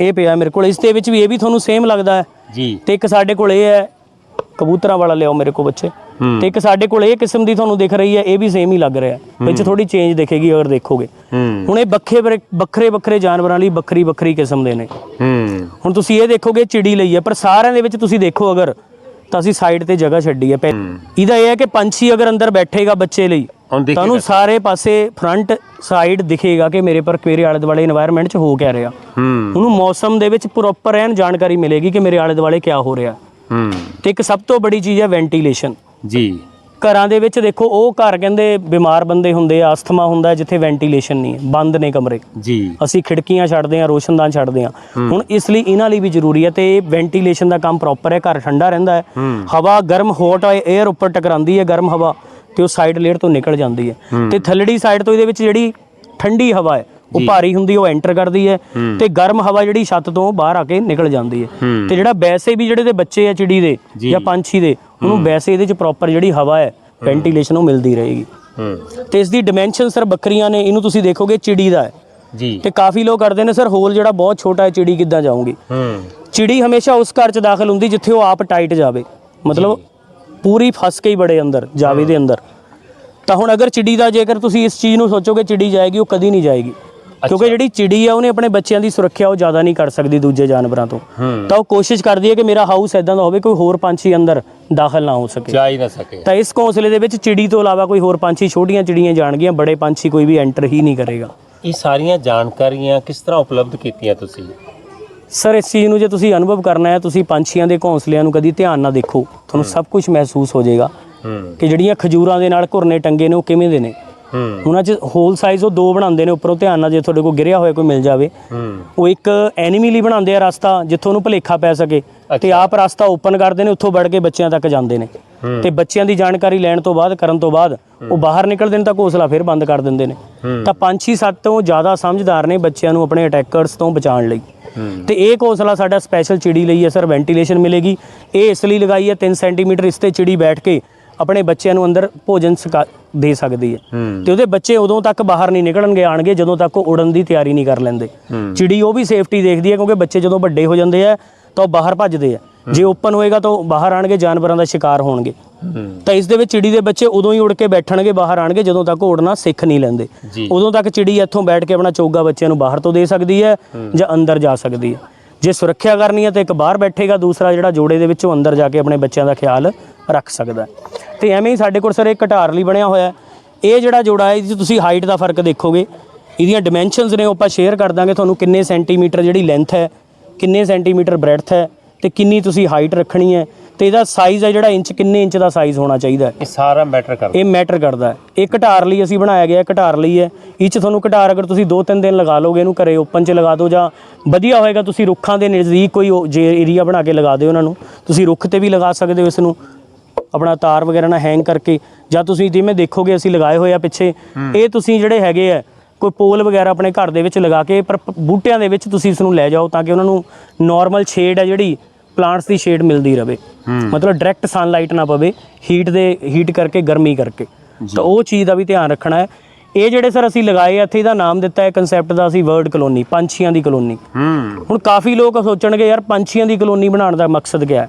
ਇਹ ਪਿਆ ਮੇਰੇ ਕੋਲ। ਇਸ ਦੇ ਵਿੱਚ ਵੀ ਇਹ ਵੀ ਤੁਹਾਨੂੰ ਸੇਮ ਲੱਗਦਾ ਹੈ। ਜੀ। ਤੇ ਇੱਕ ਸਾਡੇ ਕੋਲ ਇਹ ਹੈ ਕਬੂਤਰਾਂ ਵਾਲਾ ਲਿਆਓ ਮੇਰੇ ਕੋਲ ਬੱਚੇ। ਤੇ ਇੱਕ ਸਾਡੇ ਕੋਲ ਇਹ ਕਿਸਮ ਦੀ ਤੁਹਾਨੂੰ ਦਿਖ ਰਹੀ ਹੈ ਇਹ ਵੀ ਸੇਮ ਹੀ ਲੱਗ ਰਿਹਾ ਵਿੱਚ ਥੋੜੀ ਚੇਂਜ ਦਿਖੇਗੀ ਅਗਰ ਦੇਖੋਗੇ। ਹੁਣ ਇਹ ਬੱਖੇ ਵੱਖਰੇ ਵੱਖਰੇ ਜਾਨਵਰਾਂ ਲਈ ਵੱਖਰੀ ਵੱਖਰੀ ਕਿਸਮ ਦੇ ਨੇ। ਹੁਣ ਤੁਸੀਂ ਇਹ ਦੇਖੋਗੇ ਚਿੜੀ ਲਈ ਹੈ। ਪਰ ਸਾਰਿਆਂ ਦੇ ਵਿੱਚ ਤੁਸੀਂ ਦੇਖੋ ਅਗਰ ਤਾਂ ਅਸੀਂ ਸਾਈਡ ਤੇ ਜਗ੍ਹਾ ਛੱਡੀ ਹੈ। ਇਹਦਾ ਇਹ ਹੈ ਕਿ ਪੰਛੀ ਅਗਰ ਅੰਦਰ ਬੈਠੇਗਾ ਬੱਚੇ ਲਈ ਤੁਹਾਨੂੰ ਸਾਰੇ ਪਾਸੇ ਫਰੰਟ ਸਾਈਡ ਦਿਖੇਗਾ ਕਿ ਮੇਰੇ ਪਰ ਮੇਰੇ ਆਲੇ ਦੁਆਲੇ এনवायरमेंट 'ਚ ਹੋ ਕਿਆ ਰਿਹਾ। ਉਹਨੂੰ ਮੌਸਮ ਦੇ ਵਿੱਚ ਪ੍ਰੋਪਰ ਐਨ ਜਾਣਕਾਰੀ ਮਿਲੇਗੀ ਕਿ ਮੇਰੇ ਆਲੇ ਦੁਆਲੇ ਕੀ ਹੋ ਰਿਹਾ। ਤੇ ਇੱਕ ਸਭ ਤੋਂ ਬੜੀ ਚੀਜ਼ ਹੈ ਵੈਂਟੀਲੇਸ਼ਨ ਜੀ। ਘਰਾਂ ਦੇ ਵਿੱਚ ਦੇਖੋ ਉਹ ਘਰ ਕਹਿੰਦੇ ਬਿਮਾਰ ਬੰਦੇ ਹੁੰਦੇ ਆ ਅਸਥਮਾ ਹੁੰਦਾ ਜਿੱਥੇ ਵੈਂਟੀਲੇਸ਼ਨ ਨਹੀਂ ਹੈ ਬੰਦ ਨੇ ਕਮਰੇ। ਜੀ। ਅਸੀਂ ਖਿੜਕੀਆਂ ਛੱਡਦੇ ਹਾਂ ਰੋਸ਼ਨਦਾਨ ਛੱਡਦੇ ਹਾਂ। ਹੁਣ ਇਸ ਲਈ ਇਹਨਾਂ ਲਈ ਵੀ ਜ਼ਰੂਰੀ ਹੈ ਤੇ ਵੈਂਟੀਲੇਸ਼ਨ ਦਾ ਕੰਮ ਪ੍ਰੋਪਰ ਹੈ ਘਰ ਠੰਡਾ ਰਹਿੰਦਾ ਹੈ। ਹਵਾ ਗਰਮ ਹੌਟ 에ਅਰ ਉੱਪਰ ਟਕਰਾਉਂਦੀ ਹੈ ਗਰਮ ਹਵਾ ਤੇ ਉਹ ਸਾਈਡ ਲੇਅਰ ਤੋਂ ਨਿਕਲ ਜਾਂਦੀ ਹੈ। ਤੇ ਥੱਲੜੀ ਸਾਈਡ ਤੋਂ ਇਹਦੇ ਵਿੱਚ ਜਿਹੜੀ ਠੰਡੀ ਹਵਾ ਹੈ ਉਹ ਭਾਰੀ ਹੁੰਦੀ ਉਹ ਐਂਟਰ ਕਰਦੀ ਹੈ ਤੇ ਗਰਮ ਹਵਾ ਜਿਹੜੀ ਛੱਤ ਤੋਂ ਬਾਹਰ ਆ ਕੇ ਨਿਕਲ ਜਾਂਦੀ ਹੈ। ਤੇ ਜਿਹੜਾ ਵੈਸੇ ਵੀ ਜਿਹੜੇ ਦੇ ਬੱਚੇ ਆ ਚਿੜੀ ਦੇ। ਜਾਂ ਪੰਛੀ ਦੇ ਉਹਨੂੰ ਵੈਸੇ ਇਹਦੇ ਚ ਪ੍ਰੋਪਰ ਜਿਹੜੀ ਹਵਾ ਹੈ ਵੈਂਟੀਲੇਸ਼ਨ ਉਹ ਮਿਲਦੀ ਰਹੇਗੀ। ਹੂੰ। ਤੇ ਇਸ ਦੀ ਡਾਈਮੈਂਸ਼ਨ ਸਰ ਬੱਕਰੀਆਂ ਨੇ ਇਹਨੂੰ ਤੁਸੀਂ ਦੇਖੋਗੇ ਚਿੜੀ ਦਾ ਹੈ। ਜੀ। ਤੇ ਕਾਫੀ ਲੋਕ ਕਰਦੇ ਨੇ ਸਰ ਹੋਲ ਜਿਹੜਾ ਬਹੁਤ ਛੋਟਾ ਹੈ ਚਿੜੀ ਕਿੱਦਾਂ ਜਾਊਗੀ। ਹੂੰ। ਚਿੜੀ ਹਮੇਸ਼ਾ ਉਸ ਘਰ 'ਚ ਦਾਖਲ ਹੁੰਦੀ ਜਿੱਥੇ ਉਹ ਆਪ ਟਾਈਟ ਜਾਵੇ। ਮਤਲਬ ਪੂਰੀ ਫਸ ਕੇ ਹੀ ਬੜੇ ਅੰਦਰ ਜਾਵੇ ਦੇ ਅੰਦਰ। ਤਾਂ ਹੁਣ ਅਗਰ ਚਿੜੀ ਦਾ ਜੇਕਰ ਤੁਸੀਂ ਇਸ ਚੀਜ਼ ਨੂੰ ਸੋਚੋਗੇ ਚਿੜੀ ਜਾਏਗੀ ਉਹ ਕਦੀ ਨਹੀਂ ਜਾਏਗੀ। ਕਿਉਂਕਿ ਜਿਹੜੀ ਚਿੜੀ ਆ ਉਹਨੇ ਆਪਣੇ ਬੱਚਿਆਂ ਦੀ ਸੁਰੱਖਿਆ ਉਹ ਜ਼ਿਆਦਾ ਨਹੀਂ ਕਰ ਸਕਦੀ ਦੂਜੇ ਜਾਨਵਰਾਂ ਤੋਂ। ਤਾਂ ਉਹ ਕੋਸ਼ਿਸ਼ ਕਰਦੀ ਹੈ ਕਿ ਮੇਰਾ ਹਾਊਸ ਐਦਾਂ ਦਾ ਹੋਵੇ ਕੋਈ ਹੋਰ ਪੰਛੀ ਅੰਦਰ ਦਾਖਲ ਨਾ ਹੋ ਸਕੇ। ਜਾ ਹੀ ਨਾ ਸਕੇ। ਤਾਂ ਇਸ ਘੋਂਸਲੇ ਦੇ ਵਿੱਚ ਚਿੜੀ ਤੋਂ ਇਲਾਵਾ ਕੋਈ ਹੋਰ ਪੰਛੀ ਛੋਟੀਆਂ ਚਿੜੀਆਂ ਜਾਣਗੀਆਂ ਬੜੇ ਪੰਛੀ ਕੋਈ ਵੀ ਐਂਟਰ ਹੀ ਨਹੀਂ ਕਰੇਗਾ। ਇਹ ਸਾਰੀਆਂ ਜਾਣਕਾਰੀਆਂ ਕਿਸ ਤਰ੍ਹਾਂ ਉਪਲਬਧ ਕੀਤੀਆਂ ਤੁਸੀਂ? ਸਰ ਇਸ ਚੀਜ਼ ਨੂੰ ਜੇ ਤੁਸੀਂ ਅਨੁਭਵ ਕਰਨਾ ਹੈ ਤੁਸੀਂ ਪੰਛੀਆਂ ਦੇ ਘੋਂਸਲਿਆਂ ਨੂੰ ਕਦੀ ਧਿਆਨ ਨਾਲ ਦੇਖੋ। ਤੁਹਾਨੂੰ ਸਭ ਕੁਝ ਮਹਿਸੂਸ ਹੋ ਜਾਏਗਾ ਕਿ ਜਿਹੜੀਆਂ ਖਜੂਰਾਂ ਦੇ ਨਾਲ ਘੁਰਨੇ ਟੰਗੇ ਨੇ ਉਹ ਕਿਵੇਂ ਦੇ ਨੇ। ਉਹਨਾਂ 'ਚ ਹੋਲ ਸਾਈਜ਼ ਉਹ ਦੋ ਬਣਾਉਂਦੇ ਨੇ ਉੱਪਰੋਂ ਧਿਆਨ ਨਾਲ ਜੇ ਤੁਹਾਡੇ ਕੋਲ ਗਿਰਿਆ ਹੋਇਆ ਕੋਈ ਮਿਲ ਜਾਵੇ। ਉਹ ਇੱਕ ਐਨੀਮੀ ਲਈ ਬਣਾਉਂਦੇ ਆ ਰਸਤਾ ਜਿੱਥੋਂ ਉਹਨੂੰ ਭਲੇਖਾ ਪੈ ਸਕੇ। ਤੇ ਆਪ ਰਸਤਾ ਓਪਨ ਕਰਦੇ ਨੇ ਉੱਥੋਂ ਵੜ ਕੇ ਬੱਚਿਆਂ ਤੱਕ ਜਾਂਦੇ ਨੇ। ਤੇ ਬੱਚਿਆਂ ਦੀ ਜਾਣਕਾਰੀ ਲੈਣ ਤੋਂ ਬਾਅਦ ਕਰਨ ਤੋਂ ਬਾਅਦ ਉਹ ਬਾਹਰ ਨਿਕਲਦੇ ਨੇ ਤਾਂ ਘੋਸਲਾ ਫਿਰ ਬੰਦ ਕਰ ਦਿੰਦੇ ਨੇ। ਤਾਂ ਪੰਛੀ ਸੱਤ ਤੋਂ ਜ਼ਿਆਦਾ ਸਮਝਦਾਰ ਨੇ ਬੱਚਿਆਂ ਨੂੰ ਆਪਣੇ ਅਟੈਕਰਸ ਤੋਂ ਬਚਾਉਣ ਲਈ। ਤੇ ਇਹ ਘੋਸਲਾ ਸਾਡਾ ਸਪੈਸ਼ਲ ਚਿੜੀ ਲਈ ਹੈ ਸਰ ਵੈਂਟੀਲੇਸ਼ਨ ਮਿਲੇਗੀ। ਇਹ ਇਸ ਲਈ ਲਗਾਈ ਹੈ 3 ਸੈਂਟੀਮੀਟਰ ਇਸ ਤੇ ਚਿੜੀ ਬੈਠ ਕੇ ਆਪਣੇ ਬੱਚਿਆਂ ਨੂੰ ਅੰਦਰ ਭੋਜਨ ਸਕਾ- ਦੇ ਸਕਦੀ ਹੈ। ਤੇ ਉਹਦੇ ਬੱਚੇ ਉਦੋਂ ਤੱਕ ਬਾਹਰ ਨਹੀਂ ਨਿਕਲਣਗੇ ਆਣਗੇ ਜਦੋਂ ਤੱਕ ਉਹ ਉੜਨ ਦੀ ਤਿਆਰੀ ਨਹੀਂ ਕਰ ਲੈਂਦੇ। ਚਿੜੀ ਉਹ ਵੀ ਸੇਫਟੀ ਦੇਖਦੀ ਹੈ ਕਿਉਂਕਿ ਬੱਚੇ ਜਦੋਂ ਵੱਡੇ ਹੋ ਜਾਂਦੇ ਆ ਤਾਂ ਉਹ ਬਾਹਰ ਭੱਜਦੇ ਆ। ਜੇ ਓਪਨ ਹੋਏਗਾ ਤਾਂ ਉਹ ਬਾਹਰ ਆਣਗੇ ਜਾਨਵਰਾਂ ਦਾ ਸ਼ਿਕਾਰ ਹੋਣਗੇ। ਤਾਂ ਇਸ ਦੇ ਵਿੱਚ ਚਿੜੀ ਦੇ ਬੱਚੇ ਉਦੋਂ ਹੀ ਉੜ ਕੇ ਬੈਠਣਗੇ ਬਾਹਰ ਆਣਗੇ ਜਦੋਂ ਤੱਕ ਉਹ ਉੜਨਾ ਸਿੱਖ ਨਹੀਂ ਲੈਂਦੇ। ਜੀ। ਉਦੋਂ ਤੱਕ ਚਿੜੀ ਇੱਥੋਂ ਬੈਠ ਕੇ ਆਪਣਾ ਚੋਗਾ ਬੱਚਿਆਂ ਨੂੰ ਬਾਹਰ ਤੋਂ ਦੇ ਸਕਦੀ ਹੈ। ਜਾਂ ਅੰਦਰ ਜਾ ਸਕਦੀ ਹੈ। ਜੇ ਸੁਰੱਖਿਆ ਕਰਨੀ ਹੈ ਤਾਂ ਇੱਕ ਬਾਹਰ ਬੈਠੇਗਾ ਦੂਸਰਾ ਜਿਹੜਾ ਜੋੜੇ ਦੇ ਵਿੱਚ ਉਹ ਅੰਦਰ ਜਾ ਕੇ ਆਪਣੇ ਬੱਚਿਆਂ ਦਾ ਖਿਆਲ ਰੱਖ ਸਕਦਾ। ਤੇ ਐਵੇਂ ਹੀ ਸਾਡੇ ਕੋਲ ਸਰ ਇੱਕ ਘਟਾਰ ਲਈ ਬਣਿਆ ਹੋਇਆ ਹੈ। ਇਹ ਜਿਹੜਾ ਜੋੜਾ ਹੈ ਇਹਦੀ ਤੁਸੀਂ ਹਾਈਟ ਦਾ ਫ਼ਰਕ ਦੇਖੋਗੇ। ਇਹਦੀਆਂ ਡਾਈਮੈਂਸ਼ਨਸ ਨੇ ਉਹ ਆਪਾਂ ਸ਼ੇਅਰ ਕਰ ਦਾਂਗੇ ਤੁਹਾਨੂੰ ਕਿੰਨੇ ਸੈਂਟੀਮੀਟਰ ਜਿਹੜੀ ਲੈਂਥ ਹੈ ਕਿੰਨੇ ਸੈਂਟੀਮੀਟਰ ਬ੍ਰੈਡਥ ਹੈ ਤੇ ਕਿੰਨੀ ਤੁਸੀਂ ਹਾਈਟ ਰੱਖਣੀ ਹੈ ਤੇ ਇਹਦਾ ਸਾਈਜ਼ ਹੈ ਜਿਹੜਾ ਇੰਚ ਕਿੰਨੇ ਇੰਚ ਦਾ ਸਾਈਜ਼ ਹੋਣਾ ਚਾਹੀਦਾ ਇਹ ਸਾਰਾ ਮੈਟਰ ਕਰਦਾ ਇਹ ਮੈਟਰ ਕਰਦਾ ਹੈ। ਇਹ ਘਟਾਰ ਲਈ ਅਸੀਂ ਬਣਾਇਆ ਗਿਆ ਘਟਾਰ ਲਈ ਹੈ। ਇਹ 'ਚ ਤੁਹਾਨੂੰ ਘਟਾਰ ਅਗਰ ਤੁਸੀਂ 2-3 ਦਿਨ ਲਗਾ ਲੋਗੇ ਇਹਨੂੰ ਘਰੇ ਓਪਨ 'ਚ ਲਗਾ ਦਿਓ ਜਾਂ ਵਧੀਆ ਹੋਏਗਾ ਤੁਸੀਂ ਰੁੱਖਾਂ ਦੇ ਨਜ਼ਦੀਕ ਕੋਈ ਜੇ ਏਰੀਆ ਬਣਾ ਕੇ ਲਗਾ ਦਿਓ ਉਹਨਾਂ ਨੂੰ। ਤੁਸੀਂ ਰੁੱਖ ਤੇ ਵੀ ਲਗਾ ਸਕਦੇ ਹੋ ਇਸ ਨੂੰ। ਆਪਣਾ ਤਾਰ ਵਗੈਰਾ ਨਾਲ ਹੈਂਗ ਕਰਕੇ ਜਾਂ ਤੁਸੀਂ ਜਿਵੇਂ ਦੇਖੋਗੇ ਅਸੀਂ ਲਗਾਏ ਹੋਏ ਆ ਪਿੱਛੇ ਇਹ ਤੁਸੀਂ ਜਿਹੜੇ ਹੈਗੇ ਆ ਕੋਈ ਪੋਲ ਵਗੈਰਾ ਆਪਣੇ ਘਰ ਦੇ ਵਿੱਚ ਲਗਾ ਕੇ ਪਰ ਬੂਟਿਆਂ ਦੇ ਵਿੱਚ ਤੁਸੀਂ ਇਸ ਨੂੰ ਲੈ ਜਾਓ ਤਾਂ ਕਿ ਉਹਨਾਂ ਨੂੰ ਨਾਰਮਲ ਸ਼ੇਡ ਹੈ ਜਿਹੜੀ ਪਲਾਂਟਸ ਦੀ ਸ਼ੇਡ ਮਿਲਦੀ ਰਵੇ। ਮਤਲਬ ਡਾਇਰੈਕਟ ਸਨਲਾਈਟ ਨਾ ਪਵੇ ਹੀਟ ਦੇ ਹੀਟ ਕਰਕੇ ਗਰਮੀ ਕਰਕੇ। ਤਾਂ ਉਹ ਚੀਜ਼ ਦਾ ਵੀ ਧਿਆਨ ਰੱਖਣਾ ਹੈ। ਇਹ ਜਿਹੜੇ ਸਰ ਅਸੀਂ ਲਗਾਏ ਇੱਥੇ ਇਹਦਾ ਨਾਮ ਦਿੱਤਾ ਹੈ ਕਨਸੈਪਟ ਦਾ ਅਸੀਂ ਵਰਡ ਕਲੋਨੀ ਪੰਛੀਆਂ ਦੀ ਕਲੋਨੀ ਹੂੰ। ਹੁਣ ਕਾਫੀ ਲੋਕ ਸੋਚਣਗੇ ਯਾਰ ਪੰਛੀਆਂ ਦੀ ਕਲੋਨੀ ਬਣਾਉਣ ਦਾ ਮਕਸਦ ਕੀ ਹੂੰ?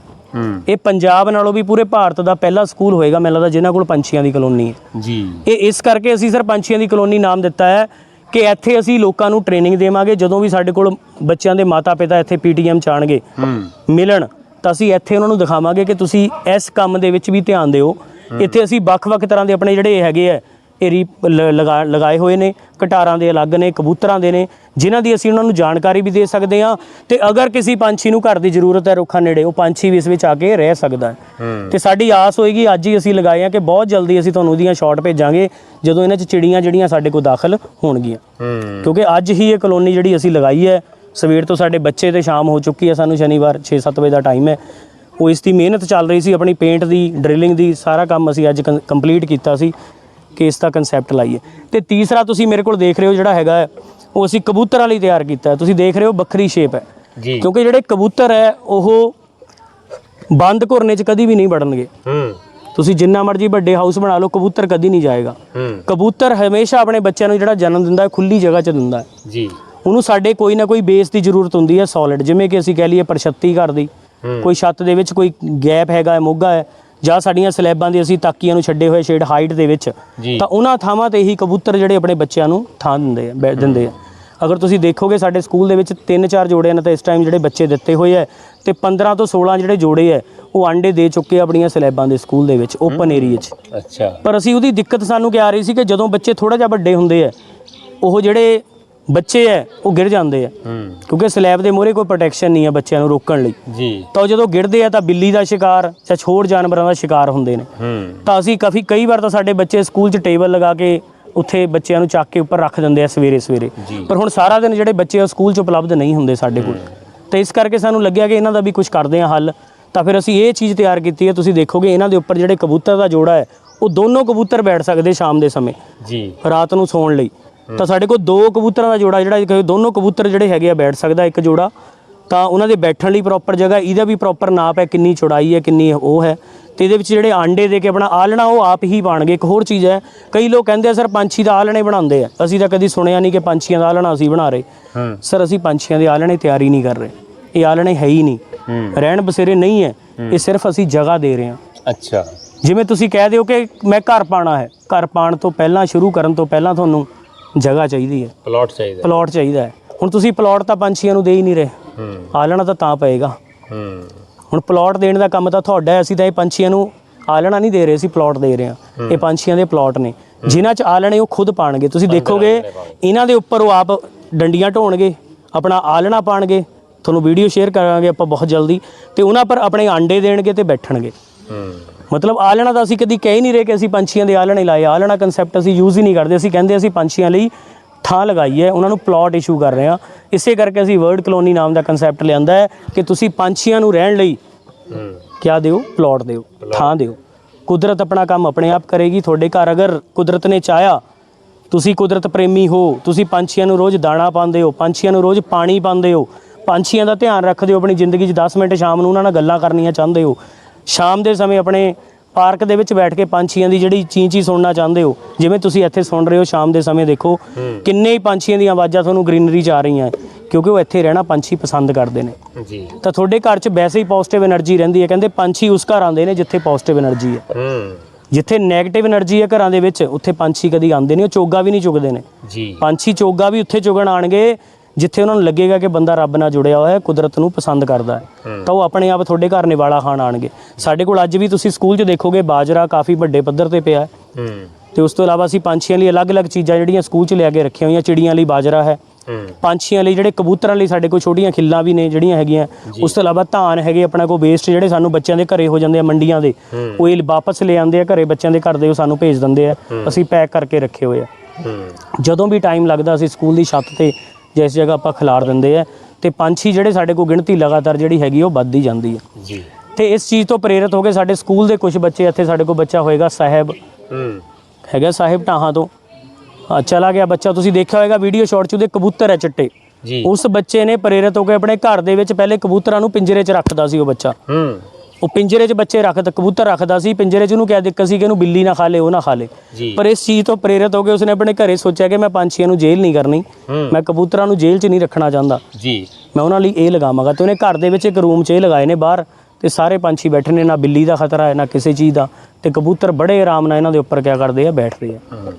ਇਹ ਪੰਜਾਬ ਨਾਲੋਂ ਵੀ ਪੂਰੇ ਭਾਰਤ ਦਾ ਪਹਿਲਾ ਸਕੂਲ ਹੋਏਗਾ ਮੈਨੂੰ ਲੱਗਦਾ ਜਿਨ੍ਹਾਂ ਕੋਲ ਪੰਛੀਆਂ ਦੀ ਕਲੋਨੀ ਹੈ। ਜੀ। ਇਹ ਇਸ ਕਰਕੇ ਅਸੀਂ ਸਰ ਪੰਛੀਆਂ ਦੀ ਕਲੋਨੀ ਨਾਮ ਦਿੱਤਾ ਹੈ ਕਿ ਇੱਥੇ ਅਸੀਂ ਲੋਕਾਂ ਨੂੰ ਟ੍ਰੇਨਿੰਗ ਦੇਵਾਂਗੇ ਜਦੋਂ ਵੀ ਸਾਡੇ ਕੋਲ ਬੱਚਿਆਂ ਦੇ ਮਾਤਾ-ਪਿਤਾ ਇੱਥੇ ਪੀਟੀਐਮ ਚ ਆਣਗੇ ਹੂੰ। ਮਿਲਣ ਤਾਂ ਅਸੀਂ ਇੱਥੇ ਉਹਨਾਂ ਨੂੰ ਦਿਖਾਵਾਂਗੇ ਕਿ ਤੁਸੀਂ ਇਸ ਕੰਮ ਦੇ ਵਿੱਚ ਵੀ ਧਿਆਨ ਦਿਓ। ਇੱਥੇ ਅਸੀਂ ਵੱਖ-ਵੱਖ ਤਰ੍ਹਾਂ ਦੇ ਆਪਣੇ ਜਿਹੜੇ ਹੈਗੇ ਆ ਇਹ ਰੀ ਲ- ਲਗਾ ਲਗਾਏ ਹੋਏ ਨੇ ਕਟਾਰਾਂ ਦੇ ਅਲੱਗ ਨੇ ਕਬੂਤਰਾਂ ਦੇ ਨੇ ਜਿਨ੍ਹਾਂ ਦੀ ਅਸੀਂ ਉਹਨਾਂ ਨੂੰ ਜਾਣਕਾਰੀ ਵੀ ਦੇ ਸਕਦੇ ਹਾਂ ਤੇ ਅਗਰ ਕਿਸੇ ਪੰਛੀ ਨੂੰ ਘਰ ਦੀ ਜ਼ਰੂਰਤ ਹੈ ਰੁੱਖਾਂ ਨੇੜੇ ਉਹ ਪੰਛੀ ਵੀ ਇਸ ਵਿੱਚ ਆ ਕੇ ਰਹਿ ਸਕਦਾ ਹੈ। ਤੇ ਸਾਡੀ ਆਸ ਹੋਏਗੀ ਅੱਜ ਹੀ ਅਸੀਂ ਲਗਾਏ ਆ ਕਿ ਬਹੁਤ ਜਲਦੀ ਅਸੀਂ ਤੁਹਾਨੂੰ ਉਹਦੀਆਂ ਸ਼ਾਟ ਭੇਜਾਂਗੇ ਜਦੋਂ ਇਹਨਾਂ 'ਚ ਚਿੜੀਆਂ ਜਿਹੜੀਆਂ ਸਾਡੇ ਕੋਲ ਦਾਖਲ ਹੋਣਗੀਆਂ। ਕਿਉਂਕਿ ਅੱਜ ਹੀ ਇਹ ਕਲੋਨੀ ਜਿਹੜੀ ਅਸੀਂ ਲਗਾਈ ਹੈ ਸਵੇਰ ਤੋਂ ਸਾਡੇ ਬੱਚੇ ਤੇ ਸ਼ਾਮ ਹੋ ਚੁੱਕੀ ਹੈ ਸਾਨੂੰ ਸ਼ਨੀਵਾਰ 6-7 ਵਜੇ ਦਾ ਟਾਈਮ ਹੈ। ਉਹ ਇਸ ਦੀ ਮਿਹਨਤ ਚੱਲ ਰਹੀ ਸੀ ਆਪਣੀ ਪੇਂਟ ਦੀ ਡਰਿਲਿੰਗ ਦੀ ਸਾਰਾ ਕੰਮ ਅਸੀਂ ਅੱਜ ਕੰਪਲੀਟ ਕੀਤਾ ਸੀ। ਕਿ ਇਸ ਦਾ ਕਨਸੈਪਟ ਲਾਈਏ। ਤੇ ਤੀਸਰਾ ਤੁਸੀਂ ਮੇਰੇ ਕੋਲ ਦੇਖ ਰਹੇ ਹੋ ਜਿਹੜਾ ਹੈਗਾ ਉਹ ਅਸੀਂ ਕਬੂਤਰਾਂ ਲਈ ਤਿਆਰ ਕੀਤਾ ਹੈ। ਤੁਸੀਂ ਦੇਖ ਰਹੇ ਹੋ ਵੱਖਰੀ ਸ਼ੇਪ ਹੈ। ਜੀ। ਕਿਉਂਕਿ ਜਿਹੜੇ ਕਬੂਤਰ ਹੈ ਉਹ ਬੰਦ ਘੁਰਨੇ 'ਚ ਕਦੀ ਵੀ ਨਹੀਂ ਵੜਨਗੇ। ਹੂੰ। ਤੁਸੀਂ ਜਿੰਨਾ ਮਰਜ਼ੀ ਵੱਡੇ ਹਾਊਸ ਬਣਾ ਲਓ ਕਬੂਤਰ ਕਦੀ ਨਹੀਂ ਜਾਏਗਾ। ਹੂੰ। ਕਬੂਤਰ ਹਮੇਸ਼ਾ ਆਪਣੇ ਬੱਚਿਆਂ ਨੂੰ ਜਿਹੜਾ ਜਨਮ ਦਿੰਦਾ ਹੈ ਖੁੱਲੀ ਜਗ੍ਹਾ 'ਚ ਦਿੰਦਾ ਹੈ। ਜੀ। ਉਹਨੂੰ ਸਾਡੇ ਕੋਈ ਨਾ ਕੋਈ ਬੇਸ ਦੀ ਜ਼ਰੂਰਤ ਹੁੰਦੀ ਹੈ ਸੋਲਿਡ ਜਿਵੇਂ ਕਿ ਅਸੀਂ ਕਹਿ ਲਈਏ ਪ੍ਰਛੱਤੀ ਘਰ ਦੀ। ਕੋਈ ਛੱਤ ਦੇ ਵਿੱਚ ਕੋਈ ਗੈਪ ਹੈਗਾ ਹੈ ਮੋਗਾ ਹੈ ਜਾਂ ਸਾਡੀਆਂ ਸਲੈਬਾਂ ਦੇ ਅਸੀਂ ਤਾਕੀਆਂ ਨੂੰ ਛੱਡੇ ਹੋਏ ਸ਼ੇਡ ਹਾਈਟ ਦੇ ਵਿੱਚ। ਤਾਂ ਉਹਨਾਂ ਥਾਵਾਂ ਤੇ ਹੀ ਕਬੂਤਰ ਜਿਹੜੇ ਆਪਣੇ ਬੱਚਿਆਂ ਨੂੰ ਥਾਂ ਦਿੰਦੇ ਆ ਬੈ- ਦਿੰਦੇ ਆ। ਅਗਰ ਤੁਸੀਂ ਦੇਖੋਗੇ ਸਾਡੇ ਸਕੂਲ ਦੇ ਵਿੱਚ ਤਿੰਨ ਚਾਰ ਜੋੜੇ ਨੇ ਤਾਂ ਇਸ ਟਾਈਮ ਜਿਹੜੇ ਬੱਚੇ ਦਿੱਤੇ ਹੋਏ ਆ ਤੇ 15 ਤੋਂ 16 ਜਿਹੜੇ ਜੋੜੇ ਆ ਉਹ ਆਂਡੇ ਦੇ ਚੁੱਕੇ ਆਪਣੀਆਂ ਸਲੈਬਾਂ ਦੇ ਸਕੂਲ ਦੇ ਵਿੱਚ ਓਪਨ ਏਰੀਆ 'ਚ। ਅੱਛਾ। ਪਰ ਅਸੀਂ ਉਹਦੀ ਦਿੱਕਤ ਸਾਨੂੰ ਕੀ ਆ ਰਹੀ ਸੀ ਕਿ ਜਦੋਂ ਬੱਚੇ ਥੋੜਾ ਜਿਹਾ ਵੱਡੇ ਹੁੰਦੇ ਆ ਉਹ ਜਿਹੜੇ ਬੱਚੇ ਆ ਉਹ ਗਿਰ ਜਾਂਦੇ ਆ ਹੂੰ। ਕਿਉਂਕਿ ਸਲੈਬ ਦੇ ਮੂਹਰੇ ਕੋਈ ਪ੍ਰੋਟੈਕਸ਼ਨ ਨਹੀਂ ਹੈ ਬੱਚਿਆਂ ਨੂੰ ਰੋਕਣ ਲਈ। ਜੀ। ਤਾਂ ਉਹ ਜਦੋਂ ਗਿਰਦੇ ਆ ਤਾਂ ਬਿੱਲੀ ਦਾ ਸ਼ਿਕਾਰ ਜਾਂ ਹੋਰ ਜਾਨਵਰਾਂ ਦਾ ਸ਼ਿਕਾਰ ਹੁੰਦੇ ਨੇ। ਹੂੰ। ਤਾਂ ਅਸੀਂ ਕਾਫੀ ਕਈ ਵਾਰ ਤਾਂ ਸਾਡੇ ਬੱਚੇ ਸਕੂਲ 'ਚ ਟੇਬਲ ਲਗਾ ਕੇ ਉੱਥੇ ਬੱਚਿਆਂ ਨੂੰ ਚੱਕ ਕੇ ਉੱਪਰ ਰੱਖ ਦਿੰਦੇ ਆ ਸਵੇਰੇ ਸਵੇਰੇ। ਜੀ। ਪਰ ਹੁਣ ਸਾਰਾ ਦਿਨ ਜਿਹੜੇ ਬੱਚੇ ਆ ਸਕੂਲ 'ਚ ਉਪਲਬਧ ਨਹੀਂ ਹੁੰਦੇ ਸਾਡੇ ਕੋਲ। ਤੇ ਇਸ ਕਰਕੇ ਸਾਨੂੰ ਲੱਗਿਆ ਕਿ ਇਹਨਾਂ ਦਾ ਵੀ ਕੁਝ ਕਰਦੇ ਆ ਹੱਲ। ਤਾਂ ਫਿਰ ਅਸੀਂ ਇਹ ਚੀਜ਼ ਤਿਆਰ ਕੀਤੀ ਹੈ ਤੁਸੀਂ ਦੇਖੋਗੇ ਇਹਨਾਂ ਦੇ ਉੱਪਰ ਜਿਹੜੇ ਕਬੂਤਰ ਦਾ ਜੋੜਾ ਹੈ ਉਹ ਦੋਨੋਂ ਕਬੂਤਰ ਬੈਠ ਸਕਦੇ ਸ਼ਾਮ ਦੇ ਸਮੇਂ। ਜੀ। ਰਾਤ ਨੂੰ ਸੌਣ ਲਈ। ਤਾਂ ਸਾਡੇ ਕੋਲ ਦੋ ਕਬੂਤਰਾਂ ਦਾ ਜੋੜਾ ਜਿਹੜਾ ਇੱਕ ਦੋਨੋਂ ਕਬੂਤਰ ਜਿਹੜੇ ਹੈਗੇ ਆ ਬੈਠ ਸਕਦਾ ਇੱਕ ਜੋੜਾ। ਤਾਂ ਉਹਨਾਂ ਦੇ ਬੈਠਣ ਲਈ ਪ੍ਰੋਪਰ ਜਗ੍ਹਾ ਇਹਦਾ ਵੀ ਪ੍ਰੋਪਰ ਨਾਪ ਹੈ ਕਿੰਨੀ ਚੌੜਾਈ ਹੈ ਕਿੰਨੀ ਉਹ ਹੈ। ਤੇ ਇਹਦੇ ਵਿੱਚ ਜਿਹੜੇ ਆਂਡੇ ਦੇ ਕੇ ਆਪਣਾ ਆਲਣਾ ਉਹ ਆਪ ਹੀ ਪਾਣਗੇ। ਇੱਕ ਹੋਰ ਚੀਜ਼ ਹੈ ਕਈ ਲੋਕ ਕਹਿੰਦੇ ਆ ਸਰ ਪੰਛੀ ਦਾ ਆਲਣੇ ਬਣਾਉਂਦੇ ਆ। ਅਸੀਂ ਤਾਂ ਕਦੀ ਸੁਣਿਆ ਨਹੀਂ ਕਿ ਪੰਛੀਆਂ ਦਾ ਆਲਣਾ ਅਸੀਂ ਬਣਾ ਰਹੇ। ਹੂੰ। ਸਰ ਅਸੀਂ ਪੰਛੀਆਂ ਦੇ ਆਲਣੇ ਤਿਆਰੀ ਨਹੀਂ ਕਰ ਰਹੇ। ਇਹ ਆਲਣੇ ਹੈ ਹੀ ਨਹੀਂ। ਹੂੰ। ਰਹਿਣ ਬਸੇਰੇ ਨਹੀਂ ਹੈ। ਇਹ ਸਿਰਫ ਅਸੀਂ ਜਗ੍ਹਾ ਦੇ ਰਹੇ ਹਾਂ। ਅੱਛਾ। ਜਿਵੇਂ ਤੁਸੀਂ ਕਹਿ ਦਿਓ ਕਿ ਮੈਂ ਘਰ ਪਾਣਾ ਹੈ। ਘਰ ਪਾਣ ਤੋਂ ਪਹਿਲਾਂ ਸ਼ੁਰੂ ਕਰਨ ਤੋਂ ਪਹਿਲਾਂ ਤੁਹਾਨੂੰ ਜਗ੍ਹਾ ਚਾਹੀਦੀ ਹੈ। ਪਲਾਟ ਚਾਹੀਦਾ ਪਲਾਟ ਚਾਹੀਦਾ ਹੈ। ਹੁਣ ਤੁਸੀਂ ਪਲਾਟ ਤਾਂ ਪੰਛੀਆਂ ਨੂੰ ਦੇ ਹੀ ਨਹੀਂ ਰਹੇ। ਹੂੰ। ਆਲਣਾ ਤਾਂ ਤਾਂ ਪਏਗਾ। ਹੂੰ। ਹੁਣ ਪਲਾਟ ਦੇਣ ਦਾ ਕੰਮ ਤਾਂ ਤੁਹਾਡਾ ਹੈ ਅਸੀਂ ਤਾਂ ਇਹ ਪੰਛੀਆਂ ਨੂੰ ਆਲਣਾ ਨਹੀਂ ਦੇ ਰਹੇ ਅਸੀਂ ਪਲਾਟ ਦੇ ਰਹੇ ਹਾਂ। ਇਹ ਪੰਛੀਆਂ ਦੇ ਪਲਾਟ ਨੇ। ਜਿਨ੍ਹਾਂ 'ਚ ਆਲਣੇ ਉਹ ਖੁਦ ਪਾਣਗੇ। ਤੁਸੀਂ ਦੇਖੋਗੇ ਇਹਨਾਂ ਦੇ ਉੱਪਰ ਉਹ ਆਪ ਡੰਡੀਆਂ ਢੋਣਗੇ ਆਪਣਾ ਆਲਣਾ ਪਾਣਗੇ। ਤੁਹਾਨੂੰ ਵੀਡੀਓ ਸ਼ੇਅਰ ਕਰਾਂਗੇ ਆਪਾਂ ਬਹੁਤ ਜਲਦੀ। ਤੇ ਉਹਨਾਂ ਪਰ ਆਪਣੇ ਆਂਡੇ ਦੇਣਗੇ ਤੇ ਬੈਠਣਗੇ। ਹੂੰ। ਮਤਲਬ ਆਲਣਾ ਤਾਂ ਅਸੀਂ ਕਦੀ ਕਹਿ ਹੀ ਨਹੀਂ ਰਹੇ ਕਿ ਅਸੀਂ ਪੰਛੀਆਂ ਦੇ ਆਲਣੇ ਲਾਏ। ਆਲਣਾ ਕਨਸੈਪਟ ਅਸੀਂ ਯੂਜ਼ ਹੀ ਨਹੀਂ ਕਰਦੇ। ਅਸੀਂ ਕਹਿੰਦੇ ਅਸੀਂ ਪੰਛੀਆਂ ਲਈ ਥਾਂ ਲਗਾਈ ਹੈ ਉਹਨਾਂ ਨੂੰ ਪਲਾਟ ਇਸ਼ੂ ਕਰ ਰਹੇ ਹਾਂ। ਇਸੇ ਕਰਕੇ ਅਸੀਂ ਵਰਡ ਕਲੋਨੀ ਨਾਮ ਦਾ ਕਨਸੈਪਟ ਲਿਆਂਦਾ ਹੈ ਕਿ ਤੁਸੀਂ ਪੰਛੀਆਂ ਨੂੰ ਰਹਿਣ ਲਈ ਹੂੰ ਕਿਆ ਦਿਓ? ਪਲਾਟ ਦਿਓ ਥਾਂ ਦਿਓ। ਕੁਦਰਤ ਆਪਣਾ ਕੰਮ ਆਪਣੇ ਆਪ ਕਰੇਗੀ। ਤੁਹਾਡੇ ਘਰ ਅਗਰ ਕੁਦਰਤ ਨੇ ਚਾਹਿਆ ਤੁਸੀਂ ਕੁਦਰਤ ਪ੍ਰੇਮੀ ਹੋ ਤੁਸੀਂ ਪੰਛੀਆਂ ਨੂੰ ਰੋਜ਼ ਦਾਣਾ ਪਾਉਂਦੇ ਹੋ ਪੰਛੀਆਂ ਨੂੰ ਰੋਜ਼ ਪਾਣੀ ਪਾਉਂਦੇ ਹੋ ਪੰਛੀਆਂ ਦਾ ਧਿਆਨ ਰੱਖਦੇ ਹੋ ਆਪਣੀ ਜ਼ਿੰਦਗੀ 'ਚ 10 ਮਿੰਟ ਸ਼ਾਮ ਨੂੰ ਉਹਨਾਂ ਨਾਲ ਗੱਲਾਂ ਕਰਨੀਆਂ ਚਾਹੁੰਦੇ ਹੋ। ਸ਼ਾਮ ਦੇ ਸਮੇਂ ਆਪਣੇ ਪਾਰਕ ਦੇ ਵਿੱਚ ਬੈਠ ਕੇ ਪੰਛੀਆਂ ਦੀ ਜਿਹੜੀ ਚੀਂਚੀ ਸੁਣਨਾ ਚਾਹੁੰਦੇ ਹੋ ਜਿਵੇਂ ਤੁਸੀਂ ਇੱਥੇ ਸੁਣ ਰਹੇ ਹੋ ਸ਼ਾਮ ਦੇ ਸਮੇਂ ਦੇਖੋ ਕਿੰਨੇ ਹੀ ਪੰਛੀਆਂ ਦੀਆਂ ਆਵਾਜ਼ਾਂ ਤੁਹਾਨੂੰ ਗ੍ਰੀਨਰੀ 'ਚ ਆ ਰਹੀਆਂ ਕਿਉਂਕਿ ਉਹ ਇੱਥੇ ਰਹਿਣਾ ਪੰਛੀ ਪਸੰਦ ਕਰਦੇ ਨੇ। ਜੀ। ਤਾਂ ਤੁਹਾਡੇ ਘਰ 'ਚ ਵੈਸੇ ਹੀ ਪੋਜ਼ਿਟਿਵ એનર્ਜੀ ਰਹਿੰਦੀ ਹੈ ਕਹਿੰਦੇ ਪੰਛੀ ਉਸ ਘਰ ਆਉਂਦੇ ਨੇ ਜਿੱਥੇ ਪੋਜ਼ਿਟਿਵ એનર્ਜੀ ਹੈ। ਜਿੱਥੇ ਨੈਗੇਟਿਵ એનર્ਜੀ ਹੈ ਘਰਾਂ ਦੇ ਵਿੱਚ ਉੱਥੇ ਪੰਛੀ ਕਦੀ ਆਉਂਦੇ ਨਹੀਂ ਉਹ ਚੋਗਾ ਵੀ ਨਹੀਂ ਚੁਗਦੇ ਨੇ। ਜੀ। ਪੰਛੀ ਚੋਗਾ ਵੀ ਉੱਥੇ ਚੁਗਣ ਆਣਗੇ ਜਿੱਥੇ ਉਹਨਾਂ ਨੂੰ ਲੱਗੇਗਾ ਕਿ ਬੰਦਾ ਰੱਬ ਨਾਲ ਜੁੜਿਆ ਹੋਇਆ ਹੈ ਕੁਦਰਤ ਨੂੰ ਪਸੰਦ ਕਰਦਾ ਹੈ। ਤਾਂ ਉਹ ਆਪਣੇ ਆਪ ਤੁਹਾਡੇ ਘਰ ਨਿਵਾਲਾ ਖਾਣ ਆਣਗੇ। ਸਾਡੇ ਕੋਲ ਅੱਜ ਵੀ ਤੁਸੀਂ ਸਕੂਲ 'ਚ ਦੇਖੋਗੇ ਬਾਜਰਾ ਕਾਫੀ ਵੱਡੇ ਪੱਧਰ ਤੇ ਪਿਆ ਹੈ। ਤੇ ਉਸ ਤੋਂ ਇਲਾਵਾ ਅਸੀਂ ਪੰਛੀਆਂ ਲਈ ਅਲੱਗ-ਅਲੱਗ ਚੀਜ਼ਾਂ ਜਿਹੜੀਆਂ ਸਕੂਲ 'ਚ ਲਿਆ ਕੇ ਰੱਖੀਆਂ ਹੋਈਆਂ ਚਿੜੀਆਂ ਲਈ ਬਾਜਰਾ ਹੈ। ਪੰਛੀਆਂ ਲਈ ਜਿਹੜੇ ਕਬੂਤਰਾਂ ਲਈ ਸਾਡੇ ਕੋਲ ਛੋਟੀਆਂ ਖਿੱਲਾਂ ਵੀ ਨੇ ਜਿਹੜੀਆਂ ਹੈਗੀਆਂ। ਉਸ ਤੋਂ ਇਲਾਵਾ ਧਾਨ ਹੈਗੇ ਆਪਣਾ ਕੋਲ ਵੇਸਟ ਜਿਹੜੇ ਸਾਨੂੰ ਬੱਚਿਆਂ ਦੇ ਘਰੇ ਹੋ ਜਾਂਦੇ ਆ ਮੰਡੀਆਂ ਦੇ ਉਹ ਇਹ ਵਾਪਸ ਲੈ ਆਉਂਦੇ ਆ ਘਰੇ ਬੱਚਿਆਂ ਦੇ ਘਰ ਦੇ ਉਹ ਸਾਨੂੰ ਭੇਜ ਦਿੰਦੇ ਆ। ਅਸੀਂ ਪੈਕ ਕਰਕੇ ਰੱਖੇ ਹੋਏ ਆ। ਜਦੋਂ ਵੀ ਟਾਈਮ ਲੱਗਦਾ ਅਸੀਂ ਸਕੂਲ ਦੀ ਛੱਤ ਤੇ ਜਿਸ ਜਗ੍ਹਾ ਆਪਾਂ ਖਿਲਾਰ ਦਿੰਦੇ ਆ ਤੇ ਪੰਛੀ ਜਿਹੜੇ ਸਾਡੇ ਕੋਲ ਗਿਣਤੀ ਲਗਾਤਾਰ ਜਿਹੜੀ ਹੈਗੀ ਉਹ ਵੱਧਦੀ ਜਾਂਦੀ ਹੈ ਜੀ। ਤੇ ਇਸ ਚੀਜ਼ ਤੋਂ ਪ੍ਰੇਰਿਤ ਹੋ ਕੇ ਸਾਡੇ ਸਕੂਲ ਦੇ ਕੁਝ ਬੱਚੇ ਇੱਥੇ ਸਾਡੇ ਕੋਲ ਬੱਚਾ ਹੋਏਗਾ ਸਾਹਿਬ। ਹੂੰ। ਹੈਗਾ ਸਾਹਿਬ ਢਾਹਾਂ ਤੋਂ। ਚਲਾ ਗਿਆ ਬੱਚਾ ਤੁਸੀਂ ਦੇਖਿਆ ਹੋਏਗਾ ਵੀਡੀਓ ਸ਼ਾਰਟ 'ਚ ਉਹਦੇ ਕਬੂਤਰ ਹੈ ਚਿੱਟੇ। ਜੀ। ਉਸ ਬੱਚੇ ਨੇ ਪ੍ਰੇਰਿਤ ਹੋ ਕੇ ਆਪਣੇ ਘਰ ਦੇ ਵਿੱਚ ਪਹਿਲੇ ਕਬੂਤਰਾਂ ਨੂੰ ਪਿੰਜਰੇ 'ਚ ਰੱਖਦਾ ਸੀ ਉਹ ਬੱਚਾ। ਹੂੰ। ਉਹ ਪਿੰਜਰੇ 'ਚ ਬੱਚੇ ਰੱਖਦਾ ਕਬੂਤਰ ਰੱਖਦਾ ਸੀ ਪਿੰਜਰੇ 'ਚ ਉਹਨੂੰ ਕਿਆ ਦਿੱਕਤ ਸੀ ਕਿ ਇਹਨੂੰ ਬਿੱਲੀ ਨਾ ਖਾ ਲੇ ਉਹ ਨਾ ਖਾ ਲੇ। ਪਰ ਇਸ ਚੀਜ਼ ਤੋਂ ਪ੍ਰੇਰਿਤ ਹੋ ਕੇ ਉਸਨੇ ਆਪਣੇ ਘਰੇ ਸੋਚਿਆ ਕਿ ਮੈਂ ਪੰਛੀਆਂ ਨੂੰ ਜੇਲ੍ਹ ਨਹੀਂ ਕਰਨੀ ਮੈਂ ਕਬੂਤਰਾਂ ਨੂੰ ਜੇਲ੍ਹ 'ਚ ਨਹੀਂ ਰੱਖਣਾ ਚਾਹੁੰਦਾ। ਜੀ। ਮੈਂ ਉਹਨਾਂ ਲਈ ਇਹ ਲਗਾਵਾਂਗਾ ਤੇ ਉਹਨੇ ਘਰ ਦੇ ਵਿੱਚ ਇੱਕ ਰੂਮ 'ਚ ਇਹ ਲਗਾਏ ਨੇ ਬਾਹਰ ਤੇ ਸਾਰੇ ਪੰਛੀ ਬੈਠੇ ਨੇ ਨਾ ਬਿੱਲੀ ਦਾ ਖਤਰਾ ਹੈ ਨਾ ਕਿਸੇ ਚੀਜ਼ ਦਾ। ਤੇ ਕਬੂਤਰ ਬੜੇ ਆਰਾਮ ਨਾਲ ਇਹਨਾਂ ਦੇ ਉੱਪਰ ਕਿਆ ਕਰਦੇ ਆ ਬੈਠਦੇ ਆ।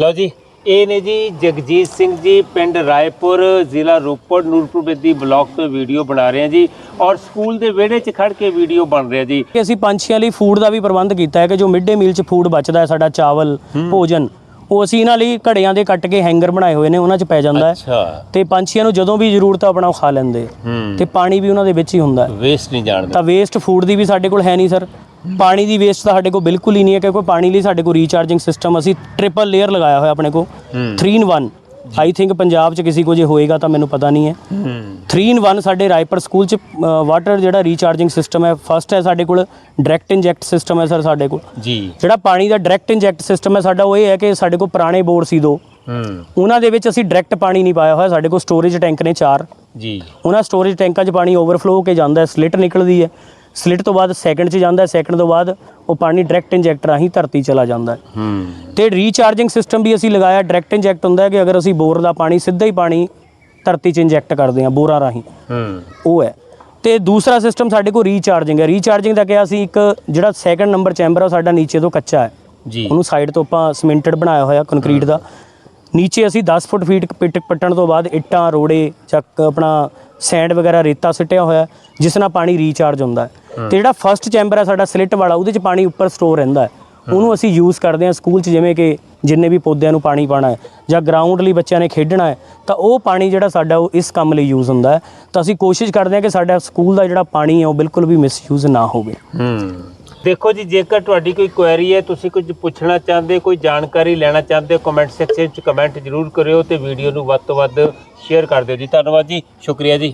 ਲਓ ਜੀ ਇਹ ਨੇ ਜੀ ਜਗਜੀਤ ਸਿੰਘ ਜੀ ਪਿੰਡ ਰਾਏਪੁਰ ਜ਼ਿਲ੍ਹਾ ਰੋਪੜ ਨੂਰਪੁਰ ਬੇਦੀ ਬਲਾਕ ਤੋਂ ਵੀਡੀਓ ਬਣਾ ਰਹੇ ਆ ਜੀ ਔਰ ਸਕੂਲ ਦੇ ਵਿਹੜੇ 'ਚ ਖੜ ਕੇ ਵੀਡੀਓ ਬਣ ਰਿਹਾ ਜੀ। ਕਿ ਅਸੀਂ ਪੰਛੀਆਂ ਲਈ ਫੂਡ ਦਾ ਵੀ ਪ੍ਰਬੰਧ ਕੀਤਾ ਹੈ ਕਿ ਜੋ ਮਿਡ ਡੇ ਮੀਲ 'ਚ ਫੂਡ ਬਚਦਾ ਹੈ ਸਾਡਾ ਚਾਵਲ ਭੋਜਨ ਉਹ ਅਸੀਂ ਇਹਨਾਂ ਲਈ ਘੜਿਆਂ ਦੇ ਕੱਟ ਕੇ ਹੈਂਗਰ ਬਣਾਏ ਹੋਏ ਨੇ ਉਹਨਾਂ 'ਚ ਪੈ ਜਾਂਦਾ ਹੈ। ਤੇ ਪੰਛੀਆਂ ਨੂੰ ਜਦੋਂ ਵੀ ਜ਼ਰੂਰਤ ਆ ਆਪਣਾ ਉਹ ਖਾ ਲੈਂਦੇ। ਤੇ ਪਾਣੀ ਵੀ ਉਹਨਾਂ ਦੇ ਵਿੱਚ ਹੀ ਹੁੰਦਾ ਹੈ। ਵੇਸਟ ਨਹੀਂ ਜਾਣਦੇ। ਤਾਂ ਵੇਸਟ ਫੂਡ ਦੀ ਵੀ ਸਾਡੇ ਕੋਲ ਹੈ ਨਹੀਂ ਸਰ ਪਾਣੀ ਦੀ ਵੇਸਟ ਤਾਂ ਸਾਡੇ ਕੋਲ ਬਿਲਕੁਲ ਹੀ ਨਹੀਂ ਹੈ ਕਿਉਂਕਿ ਪਾਣੀ ਲਈ ਸਾਡੇ ਕੋਲ ਰੀਚਾਰਜਿੰਗ ਸਿਸਟਮ ਅਸੀਂ ਟ੍ਰਿਪਲ ਲੇਅਰ ਲਗਾਇਆ ਹੋਇਆ ਆਪਣੇ ਕੋਲ। ਹੂੰ। 3 ਇਨ 1 ਆਈ ਥਿੰਕ ਪੰਜਾਬ 'ਚ ਕਿਸੇ ਕੋ ਜੇ ਹੋਏਗਾ ਤਾਂ ਮੈਨੂੰ ਪਤਾ ਨਹੀਂ ਹੈ। ਹੂੰ। 3 ਇਨ 1 ਸਾਡੇ ਰਾਏਪੁਰ ਸਕੂਲ 'ਚ ਵਾਟਰ ਜਿਹੜਾ ਰੀਚਾਰਜਿੰਗ ਸਿਸਟਮ ਹੈ ਫਸਟ ਹੈ ਸਾਡੇ ਕੋਲ ਡਾਇਰੈਕਟ ਇੰਜੈਕਟ ਸਿਸਟਮ ਹੈ ਸਰ ਸਾਡੇ ਕੋਲ। ਜੀ। ਜਿਹੜਾ ਪਾਣੀ ਦਾ ਡਾਇਰੈਕਟ ਇੰਜੈਕਟ ਸਿਸਟਮ ਹੈ ਸਾਡਾ ਉਹ ਇਹ ਹੈ ਕਿ ਸਾਡੇ ਕੋਲ ਪੁਰਾਣੇ ਬੋਰ ਸੀ ਦੋ। ਉਹਨਾਂ ਦੇ ਵਿੱਚ ਅਸੀਂ ਡਾਇਰੈਕਟ ਪਾਣੀ ਨਹੀਂ ਪਾਇਆ ਹੋਇਆ ਸਾਡੇ ਕੋਲ ਸਟੋਰੇਜ ਟੈਂਕ ਨੇ ਚਾਰ। ਜੀ। ਉਹਨਾਂ ਸਟੋਰੇਜ ਟੈਂਕਾਂ 'ਚ ਪਾਣੀ ਓਵਰਫਲੋ ਹੋ ਕੇ ਜਾਂਦਾ ਹੈ ਸਲਿਟ ਨਿਕਲਦੀ ਹੈ। ਸਲਿਟ ਤੋਂ ਬਾਅਦ ਸੈਕਿੰਡ 'ਚ ਜਾਂਦਾ ਹੈ ਸੈਕਿੰਡ ਤੋਂ ਬਾਅਦ ਉਹ ਪਾਣੀ ਡਾਇਰੈਕਟ ਇੰਜੈਕਟ ਰਾਹੀਂ ਧਰਤੀ ਚਲਾ ਜਾਂਦਾ ਹੈ। ਹੂੰ। ਤੇ ਰੀਚਾਰਜਿੰਗ ਸਿਸਟਮ ਵੀ ਅਸੀਂ ਲਗਾਇਆ ਡਾਇਰੈਕਟ ਇੰਜੈਕਟ ਹੁੰਦਾ ਹੈ ਕਿ ਅਗਰ ਅਸੀਂ ਬੋਰ ਦਾ ਪਾਣੀ ਸਿੱਧਾ ਹੀ ਪਾਣੀ ਧਰਤੀ 'ਚ ਇੰਜੈਕਟ ਕਰਦੇ ਹਾਂ ਬੋਰਾਂ ਰਾਹੀਂ। ਹੂੰ। ਉਹ ਹੈ। ਤੇ ਦੂਸਰਾ ਸਿਸਟਮ ਸਾਡੇ ਕੋਲ ਰੀਚਾਰਜਿੰਗ ਹੈ। ਰੀਚਾਰਜਿੰਗ ਦਾ ਕਿਹਾ ਸੀ ਇੱਕ ਜਿਹੜਾ ਸੈਕੰਡ ਨੰਬਰ ਚੈਂਬਰ ਆ ਉਹ ਸਾਡਾ ਨੀਚੇ ਤੋਂ ਕੱਚਾ ਹੈ। ਜੀ। ਉਹਨੂੰ ਸਾਈਡ ਤੋਂ ਆਪਾਂ ਸਿਮੈਂਟਡ ਬਣਾਇਆ ਹੋਇਆ ਕੰਕਰੀਟ ਦਾ। ਨੀਚੇ ਅਸੀਂ 10 ਫੁੱਟ ਫੀਟ ਪਿੱਟ ਪੱਟਣ ਤੋਂ ਬਾਅਦ ਇੱਟਾਂ ਰੋੜੇ ਚੱਕ ਆਪਣਾ ਸੈਂਡ ਵਗੈਰਾ ਰੇਤਾ ਸਿੱਟਿਆ ਹੋਇਆ ਜਿਸ ਨਾਲ ਪਾਣੀ ਰੀਚਾਰਜ ਹੁੰਦਾ ਹੈ। ਤੇ ਜਿਹੜਾ ਫਰਸਟ ਚੈਂਬਰ ਹੈ ਸਾਡਾ ਸਲਿੱਟ ਵਾਲਾ, ਉਹਦੇ 'ਚ ਪਾਣੀ ਉੱਪਰ ਸਟੋਰ ਰਹਿੰਦਾ ਹੈ। ਉਹਨੂੰ ਅਸੀਂ ਯੂਜ਼ ਕਰਦੇ ਹਾਂ ਸਕੂਲ 'ਚ, ਜਿਵੇਂ ਕਿ ਜਿੰਨੇ ਵੀ ਪੌਦਿਆਂ ਨੂੰ ਪਾਣੀ ਪਾਣਾ ਹੈ ਜਾਂ ਗਰਾਊਂਡ ਲਈ ਬੱਚਿਆਂ ਨੇ ਖੇਡਣਾ ਹੈ, ਤਾਂ ਉਹ ਪਾਣੀ ਜਿਹੜਾ ਸਾਡਾ ਉਹ ਇਸ ਕੰਮ ਲਈ ਯੂਜ਼ ਹੁੰਦਾ ਹੈ। ਤਾਂ ਅਸੀਂ ਕੋਸ਼ਿਸ਼ ਕਰਦੇ ਹਾਂ ਕਿ ਸਾਡਾ ਸਕੂਲ ਦਾ ਜਿਹੜਾ ਪਾਣੀ ਹੈ ਉਹ ਬਿਲਕੁਲ ਵੀ ਮਿਸਯੂਜ਼ ਨਾ ਹੋਵੇ। ਹੂੰ। ਦੇਖੋ ਜੀ, ਜੇਕਰ ਤੁਹਾਡੀ ਕੋਈ ਕੁਐਰੀ ਹੈ, ਤੁਸੀਂ ਕੁਝ ਪੁੱਛਣਾ ਚਾਹੁੰਦੇ, ਕੋਈ ਜਾਣਕਾਰੀ ਲੈਣਾ ਚਾਹੁੰਦੇ ਹੋ ਕਮੈਂਟ ਸੈਕਸ਼ਨ 'ਚ ਕਮੈਂਟ ਜ਼ਰੂਰ ਕਰਿਓ ਤੇ ਵੀਡੀਓ ਨੂੰ ਵੱਧ ਤੋਂ ਵੱਧ ਸ਼ੇਅਰ ਕਰ ਦਿਓ ਜੀ। ਧੰਨਵਾਦ ਜੀ, ਸ਼ੁਕਰੀਆ ਜੀ।